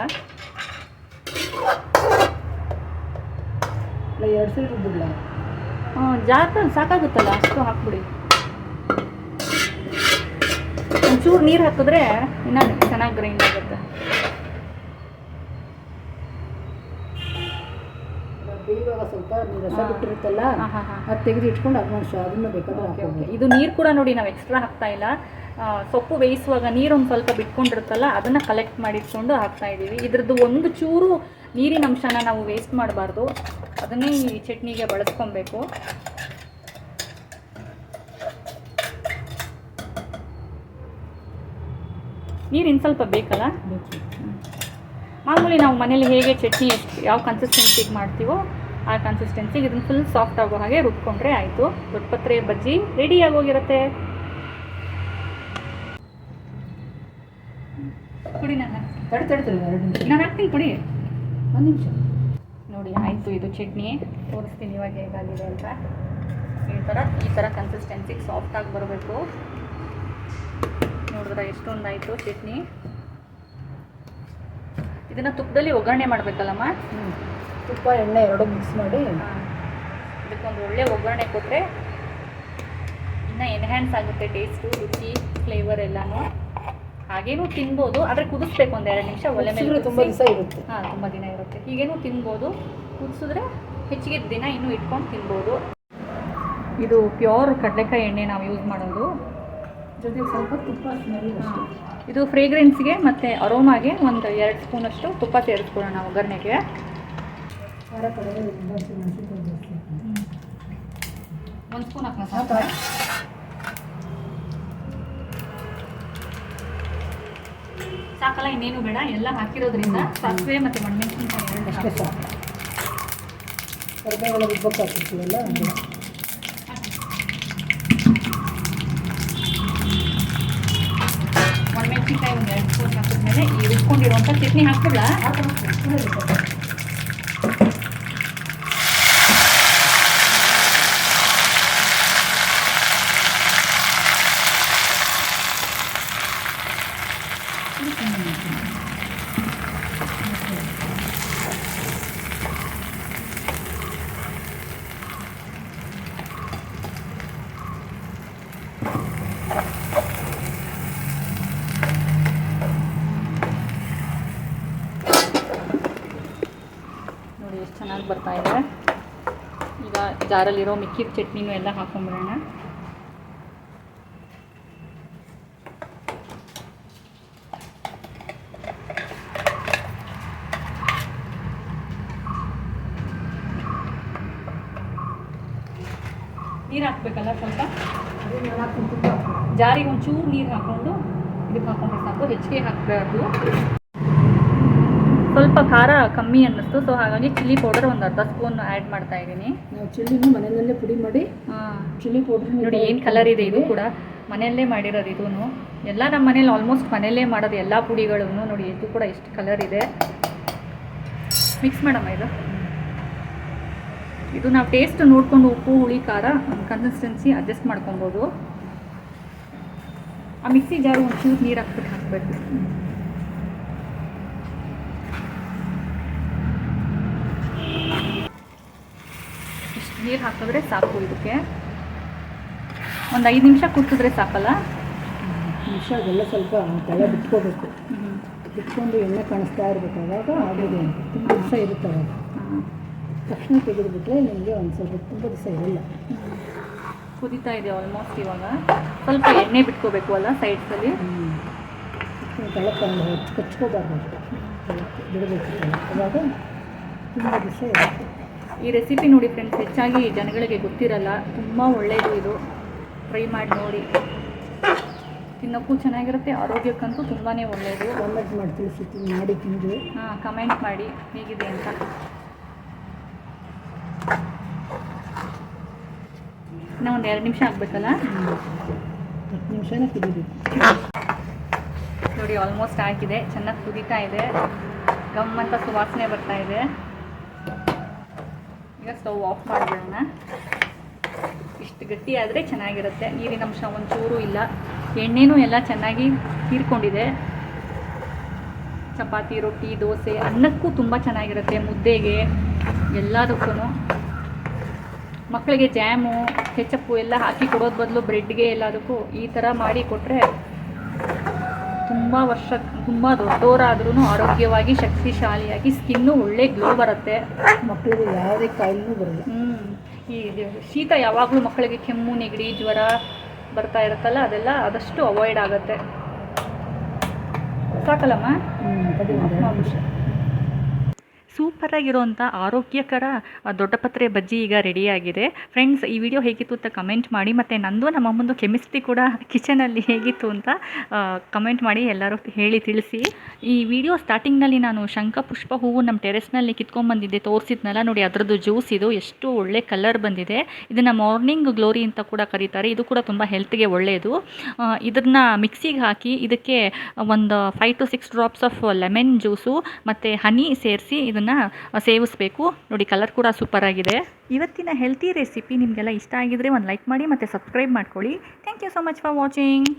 ಜಾತ್ರ ಎರಡು ಸೈಡ್ ಜಾತ ಸಾಕಾಗುತ್ತಲ್ಲ ಅಷ್ಟು ಹಾಕ್ಬಿಡಿ. ಒಂಚೂರು ನೀರು ಹಾಕಿದ್ರೆ ಇನ್ನೂ ಚೆನ್ನಾಗಿ ಗ್ರೈಂಡ್ ಆಗುತ್ತೆ. ಬೇಯುವಾಗ ಸ್ವಲ್ಪ ರಸ. ಬಿಟ್ಟಿರುತ್ತಲ್ಲ ಅದು ತೆಗೆದು ಇಟ್ಕೊಂಡು ಅದನ್ನ ಅದನ್ನ ಬೇಕಾದ್ರೆ ಇದು ನೀರು ಕೂಡ ನೋಡಿ ನಾವು ಎಕ್ಸ್ಟ್ರಾ ಹಾಕ್ತಾ ಇಲ್ಲ. ಸೊಪ್ಪು ಬೇಯಿಸುವಾಗ ನೀರು ಒಂದು ಸ್ವಲ್ಪ ಬಿಟ್ಕೊಂಡಿರುತ್ತಲ್ಲ ಅದನ್ನು ಕಲೆಕ್ಟ್ ಮಾಡಿಟ್ಕೊಂಡು ಹಾಕ್ತಾ ಇದ್ದೀವಿ. ಇದ್ರದ್ದು ಒಂದು ಚೂರು ನೀರಿನ ಅಂಶನ ನಾವು ವೇಸ್ಟ್ ಮಾಡಬಾರ್ದು. ಅದನ್ನೇ ಈ ಚಟ್ನಿಗೆ ಬಳಸ್ಕೊಬೇಕು. ನೀರು ಇನ್ನು ಸ್ವಲ್ಪ ಬೇಕಲ್ಲ? ಬೇಕು. ಮಾಮೂಲಿ ನಾವು ಮನೇಲಿ ಹೇಗೆ ಚಟ್ನಿ ಎಷ್ಟು ಯಾವ ಕನ್ಸಿಸ್ಟೆನ್ಸಿಗೆ ಮಾಡ್ತೀವೋ ಆ ಕನ್ಸಿಸ್ಟೆನ್ಸಿಗೆ ಇದನ್ನು ಫುಲ್ ಸಾಫ್ಟ್ ಆಗೋ ಹಾಗೆ ರುಬ್ಕೊಂಡ್ರೆ ಆಯಿತು. ದೊಡ್ಡಪತ್ರೆ ಬಜ್ಜಿ ರೆಡಿ ಆಗೋಗಿರುತ್ತೆ ಕುಡಿ ನಾನು. ತಡಿ ತಡಿ ತಡಿ ಎರಡು ನಾನು ಹಾಕ್ತೀನಿ ಕುಡಿ. ಒಂದು ನಿಮಿಷ. ನೋಡಿ ಆಯಿತು ಇದು ಚಟ್ನಿ. ತೋರಿಸ್ತೀನಿ ಇವಾಗ ಹೇಗಾಗಿದೆ ಅಂತ. ಈ ಥರ ಈ ಥರ ಕನ್ಸಿಸ್ಟೆನ್ಸಿಗೆ ಸಾಫ್ಟಾಗಿ ಬರಬೇಕು. ನೋಡಿದ್ರೆ ಎಷ್ಟೊಂದಾಯಿತು ಚಟ್ನಿ. ಇದನ್ನು ತುಪ್ಪದಲ್ಲಿ ಒಗ್ಗರಣೆ ಮಾಡಬೇಕಲ್ಲಮ್ಮ? ಹ್ಞೂ ತುಪ್ಪ ಎಣ್ಣೆ ಎರಡು ಮಿಕ್ಸ್ ಮಾಡಿ ಇದಕ್ಕೊಂದು ಒಳ್ಳೆ ಒಗ್ಗರಣೆ ಕೊಟ್ಟರೆ ಇನ್ನು ಎನ್ಹ್ಯಾನ್ಸ್ ಆಗುತ್ತೆ ಟೇಸ್ಟು ರುಚಿ ಫ್ಲೇವರ್ ಎಲ್ಲನೂ. ಹಾಗೇನೂ ತಿನ್ಬೋದು. ಆದರೆ ಕುದಿಸ್ಬೇಕು ಒಂದು ಎರಡು ನಿಮಿಷ ಒಲೆ ಮೇಲೆ ತುಂಬ ದಿವಸ ಇರುತ್ತೆ. ಹಾಂ ತುಂಬ ದಿನ ಇರುತ್ತೆ. ಹೀಗೇನು ತಿನ್ಬೋದು. ಕುದಿಸಿದ್ರೆ ಹೆಚ್ಚಿಗೆ ದಿನ ಇನ್ನೂ ಇಟ್ಕೊಂಡು ತಿನ್ಬೋದು. ಇದು ಪ್ಯೂರ್ ಕಡಲೆಕಾಯಿ ಎಣ್ಣೆ ನಾವು ಯೂಸ್ ಮಾಡೋದು. ಜೊತೆಗೆ ಸ್ವಲ್ಪ ತುಪ್ಪ ಇದು ಫ್ರೇಗ್ರೆನ್ಸ್ಗೆ ಮತ್ತು ಅರೋಮಾಗೆ ಒಂದು ಎರಡು ಸ್ಪೂನಷ್ಟು ತುಪ್ಪ ಸೇರಿಸ್ಕೊಳ್ಳೋಣ ಒಗ್ಗರಣೆಗೆ. ಖಾರ ಕಡಿಮೆ ಜಾಸ್ತಿ ಮೆಣಸಿನ್ಕಾಯಿ ಜಾಸ್ತಿ ಒಂದು ಸ್ಪೂನ್ ಹಾಕೋಣ ಹಾಕು. ಸಾಕಲ್ಲ ಇನ್ನೇನು ಬೇಡ ಎಲ್ಲ ಹಾಕಿರೋದ್ರಿಂದ ಸಾಸಿವೆ ಮತ್ತು ಒಣಮೆಣಸಿನ್ಕಾಯಿ ಎರಡು ಅಷ್ಟೇ ಸಾಕು. ಸಾಕು ಕಡಿಮೆಗಳ ರುಬ್ಬಕ್ಕೆ ಹಾಕಿರ್ತೀವಲ್ಲ ಅದು. ಒಣಮೆಣಸಿನ್ಕಾಯಿ ಒಂದು ಎರಡು ಸ್ಪೂನ್ ಹಾಕಿದ್ಮೇಲೆ ಈ ರುಬ್ಕೊಂಡಿರುವಂಥ ಚಟ್ನಿ ಹಾಕ್ಬಿಡ್ಲಾ ಹಾಕು, ಹಾಕು. ಸುಮ್ನೆ ರುಬ್ಬಕ್ಕೆ. ಬರ್ತಾ ಇದೆ ಈಗ ಜಾರಲ್ಲಿರೋ ಮಿಕ್ಕಿದ ಚಟ್ನಿನೂ ಎಲ್ಲ ಹಾಕೊಂಬಿಡೋಣ. ನೀರು ಹಾಕ್ಬೇಕಲ್ಲ ಸ್ವಲ್ಪ? ಜಾರಿಗೆ ಒಂಚೂರು ನೀರು ಹಾಕ್ಕೊಂಡು ಇದಕ್ಕೆ ಹಾಕೊಂಡ್ರೆ ಸಾಕು, ಹೆಚ್ಚಿಗೆ ಹಾಕಬಾರ್ದು. ಕಮ್ಮಿ ಅನ್ನಿಸ್ತು. ಸೊ ಹಾಗಾಗಿ ಚಿಲ್ಲಿ ಪೌಡರ್ ಒಂದು ಅರ್ಧ ಸ್ಪೂನ್ ಆ್ಯಡ್ ಮಾಡ್ತಾ ಇದ್ದೀನಿ. ನಾವು ಚಿಲ್ಲಿನ ಮನೆಯಲ್ಲೇ ಪುಡಿ ಮಾಡಿ ಚಿಲ್ಲಿ ಪೌಡರ್ ನೋಡಿ ಏನು ಕಲರ್ ಇದೆ ಇದು ಕೂಡ. ಮನೆಯಲ್ಲೇ ಮಾಡಿರೋದು ಇದೂ ಎಲ್ಲ ನಮ್ಮ ಮನೇಲಿ ಆಲ್ಮೋಸ್ಟ್ ಮನೆಯಲ್ಲೇ ಮಾಡೋದು ಎಲ್ಲ ಪುಡಿಗಳನ್ನು ನೋಡಿ ಇದು ಕೂಡ ಎಷ್ಟು ಕಲರ್ ಇದೆ. ಮಿಕ್ಸ್ ಮಾಡಮ್ಮ ಇದು. ಇದು ನಾವು ಟೇಸ್ಟ್ ನೋಡಿಕೊಂಡು ಉಪ್ಪು ಹುಳಿ ಖಾರ ಕನ್ಸಿಸ್ಟೆನ್ಸಿ ಅಡ್ಜಸ್ಟ್ ಮಾಡ್ಕೊಬೋದು. ಆ ಮಿಕ್ಸಿ ಜಾರು ಒಂಚೂರು ನೀರು ಹಾಕ್ಬಿಟ್ಟು ಹಾಕಬೇಕು. ನೀರು ಹಾಕಿದ್ರೆ ಸಾಕು ಇದಕ್ಕೆ. ಒಂದು ಐದು ನಿಮಿಷ ಕುಟ್ಟಿದ್ರೆ ಸಾಕಲ್ಲ? ನಿಮಿಷ ಅದೆಲ್ಲ ಸ್ವಲ್ಪ ತಲೆ ಬಿಟ್ಕೋಬೇಕು. ಬಿಟ್ಕೊಂಡು ಎಣ್ಣೆ ಕಾಣಿಸ್ತಾ ಇರಬೇಕು ಅವಾಗ ಆಗಿದೆ ಅಂತ. ತುಂಬ ದಿವಸ ಇರುತ್ತೆ ಅವಾಗ. ತಕ್ಷಣ ತೆಗೆದುಬಿಟ್ರೆ ನಿಮಗೆ ಒಂದು ಸ್ವಲ್ಪ ತುಂಬ ದಿವಸ ಇರಲ್ಲ. ಕುದೀತಾ ಇದೆ ಆಲ್ಮೋಸ್ಟ್ ಇವಾಗ. ಸ್ವಲ್ಪ ಎಣ್ಣೆ ಬಿಟ್ಕೋಬೇಕು ಅಲ್ಲ ಸೈಡ್ಸಲ್ಲಿ ತಲೆ ತಂದು ಹೆಚ್ಚು ಕಚ್ಕೋಬಾರ್ದು ಅಷ್ಟು. ಬಿಡಬೇಕು. ಅವಾಗ ತುಂಬ ದಿವಸ ಇರುತ್ತೆ. ಈ ರೆಸಿಪಿ ನೋಡಿ ಫ್ರೆಂಡ್ಸ್ ಹೆಚ್ಚಾಗಿ ಜನಗಳಿಗೆ ಗೊತ್ತಿರಲ್ಲ ತುಂಬ ಒಳ್ಳೆಯದು ಇದು. ಟ್ರೈ ಮಾಡಿ ನೋಡಿ. ತಿನ್ನೋಕ್ಕೂ ಚೆನ್ನಾಗಿರುತ್ತೆ ಆರೋಗ್ಯಕ್ಕಂತೂ ತುಂಬಾ ಒಳ್ಳೆಯದು ಕಮೆಂಟ್ ಮಾಡಿ ತಿಳಿಸಿ ಮಾಡಿ ತಿಂದು ಹಾಂ ಕಮೆಂಟ್ ಮಾಡಿ ಹೇಗಿದೆ ಅಂತ. ಇನ್ನೂ ಒಂದು ಎರಡು ನಿಮಿಷ ಆಗಬೇಕಲ್ಲ? ಹತ್ತು ನಿಮಿಷನೇ ಕುದಿಬೇಕು ನೋಡಿ ಆಲ್ಮೋಸ್ಟ್ ಆಗಿದೆ ಚೆನ್ನಾಗಿ ಕುದೀತಾ ಇದೆ. ಗಮ್ ಅಂತ ಸುವಾಸನೆ ಬರ್ತಾ ಇದೆ. ಈಗ ಸ್ಟವ್ ಆಫ್ ಮಾಡಿಬಿಡೋಣ ಇಷ್ಟು ಗಟ್ಟಿ ಆದರೆ ಚೆನ್ನಾಗಿರುತ್ತೆ. ನೀರಿನ ಅಂಶ ಒಂಚೂರು ಇಲ್ಲ. ಎಣ್ಣೆನೂ ಎಲ್ಲ ಚೆನ್ನಾಗಿ ಹೀರ್ಕೊಂಡಿದೆ ಚಪಾತಿ, ರೊಟ್ಟಿ, ದೋಸೆ ಅನ್ನಕ್ಕೂ ತುಂಬ ಚೆನ್ನಾಗಿರುತ್ತೆ ಮುದ್ದೆಗೆ ಎಲ್ಲದಕ್ಕೂ ಮಕ್ಕಳಿಗೆ ಜ್ಯಾಮು ಕೆಚಪ್ಪು ಎಲ್ಲ ಹಾಕಿ ಕೊಡೋದು ಬದಲು ಬ್ರೆಡ್ಗೆ ಎಲ್ಲದಕ್ಕೂ ಈ ಥರ ಮಾಡಿ ಕೊಟ್ಟರೆ ತುಂಬ ವರ್ಷ ತುಂಬ ದೊಡ್ಡವರಾದ್ರೂ ಆರೋಗ್ಯವಾಗಿ ಶಕ್ತಿಶಾಲಿಯಾಗಿ ಸ್ಕಿನ್ನು ಒಳ್ಳೆ ಗ್ಲೋ ಬರುತ್ತೆ. ಮಕ್ಕಳಿಗೆ ಯಾವುದೇ ಕಾಯಿಲೂ ಬರಲ್ಲ. ಹ್ಞೂ ಈ ಶೀತ ಯಾವಾಗಲೂ ಮಕ್ಕಳಿಗೆ ಕೆಮ್ಮು ನೆಗಡಿ ಜ್ವರ ಬರ್ತಾ ಇರುತ್ತಲ್ಲ ಅದೆಲ್ಲ ಆದಷ್ಟು ಅವಾಯ್ಡ್ ಆಗುತ್ತೆ. ಸಾಕಲ್ಲಮ್ಮ? ಹ್ಞೂ ತಡಿ ಒಂದು ಎರಡು ನಿಮಿಷ ಸೂಪರಾಗಿರೋಂಥ ಆರೋಗ್ಯಕರ ದೊಡ್ಡಪತ್ರೆ ಬಜ್ಜಿ ಈಗ ರೆಡಿಯಾಗಿದೆ ಫ್ರೆಂಡ್ಸ್ ಈ ವಿಡಿಯೋ ಹೇಗಿತ್ತು ಅಂತ ಕಮೆಂಟ್ ಮಾಡಿ, ಮತ್ತು ನಂದು ನಮ್ಮ ಅಮ್ಮಂದು ಕೆಮಿಸ್ಟ್ರಿ ಕೂಡ ಕಿಚನಲ್ಲಿ ಹೇಗಿತ್ತು ಅಂತ ಕಮೆಂಟ್ ಮಾಡಿ ಎಲ್ಲರೂ ಹೇಳಿ ತಿಳಿಸಿ. ಈ ವಿಡಿಯೋ ಸ್ಟಾರ್ಟಿಂಗ್ನಲ್ಲಿ ನಾನು ಶಂಖ ಪುಷ್ಪ ಹೂವು ನಮ್ಮ ಟೆರೆಸ್ನಲ್ಲಿ ಕಿತ್ಕೊಂಡ್ಬಂದಿದ್ದೆ, ತೋರಿಸಿದ್ನಲ್ಲ ನೋಡಿ, ಅದರದ್ದು ಜ್ಯೂಸ್ ಇದು, ಎಷ್ಟು ಒಳ್ಳೆ ಕಲರ್ ಬಂದಿದೆ. ಇದನ್ನು ಮಾರ್ನಿಂಗ್ ಗ್ಲೋರಿ ಅಂತ ಕೂಡ ಕರೀತಾರೆ, ಇದು ಕೂಡ ತುಂಬ ಹೆಲ್ತ್ಗೆ ಒಳ್ಳೆಯದು ಇದನ್ನ ಮಿಕ್ಸಿಗೆ ಹಾಕಿ, ಇದಕ್ಕೆ ಒಂದು five to six drops of lemon juice ಮತ್ತು ಹನಿ ಸೇರಿಸಿ, ಇದನ್ನು ಸೇವಿಸಬೇಕು. ನೋಡಿ ಕಲರ್ ಕೂಡ ಸೂಪರ್ ಆಗಿದೆ. ಇವತ್ತಿನ ಹೆಲ್ತಿ ರೆಸಿಪಿ ನಿಮಗೆಲ್ಲ ಇಷ್ಟ ಆಗಿದ್ರೆ ಒಂದು ಲೈಕ್ ಮಾಡಿ ಮತ್ತು ಸಬ್ಸ್ಕ್ರೈಬ್ ಮಾಡ್ಕೊಳ್ಳಿ. Thank you so much for watching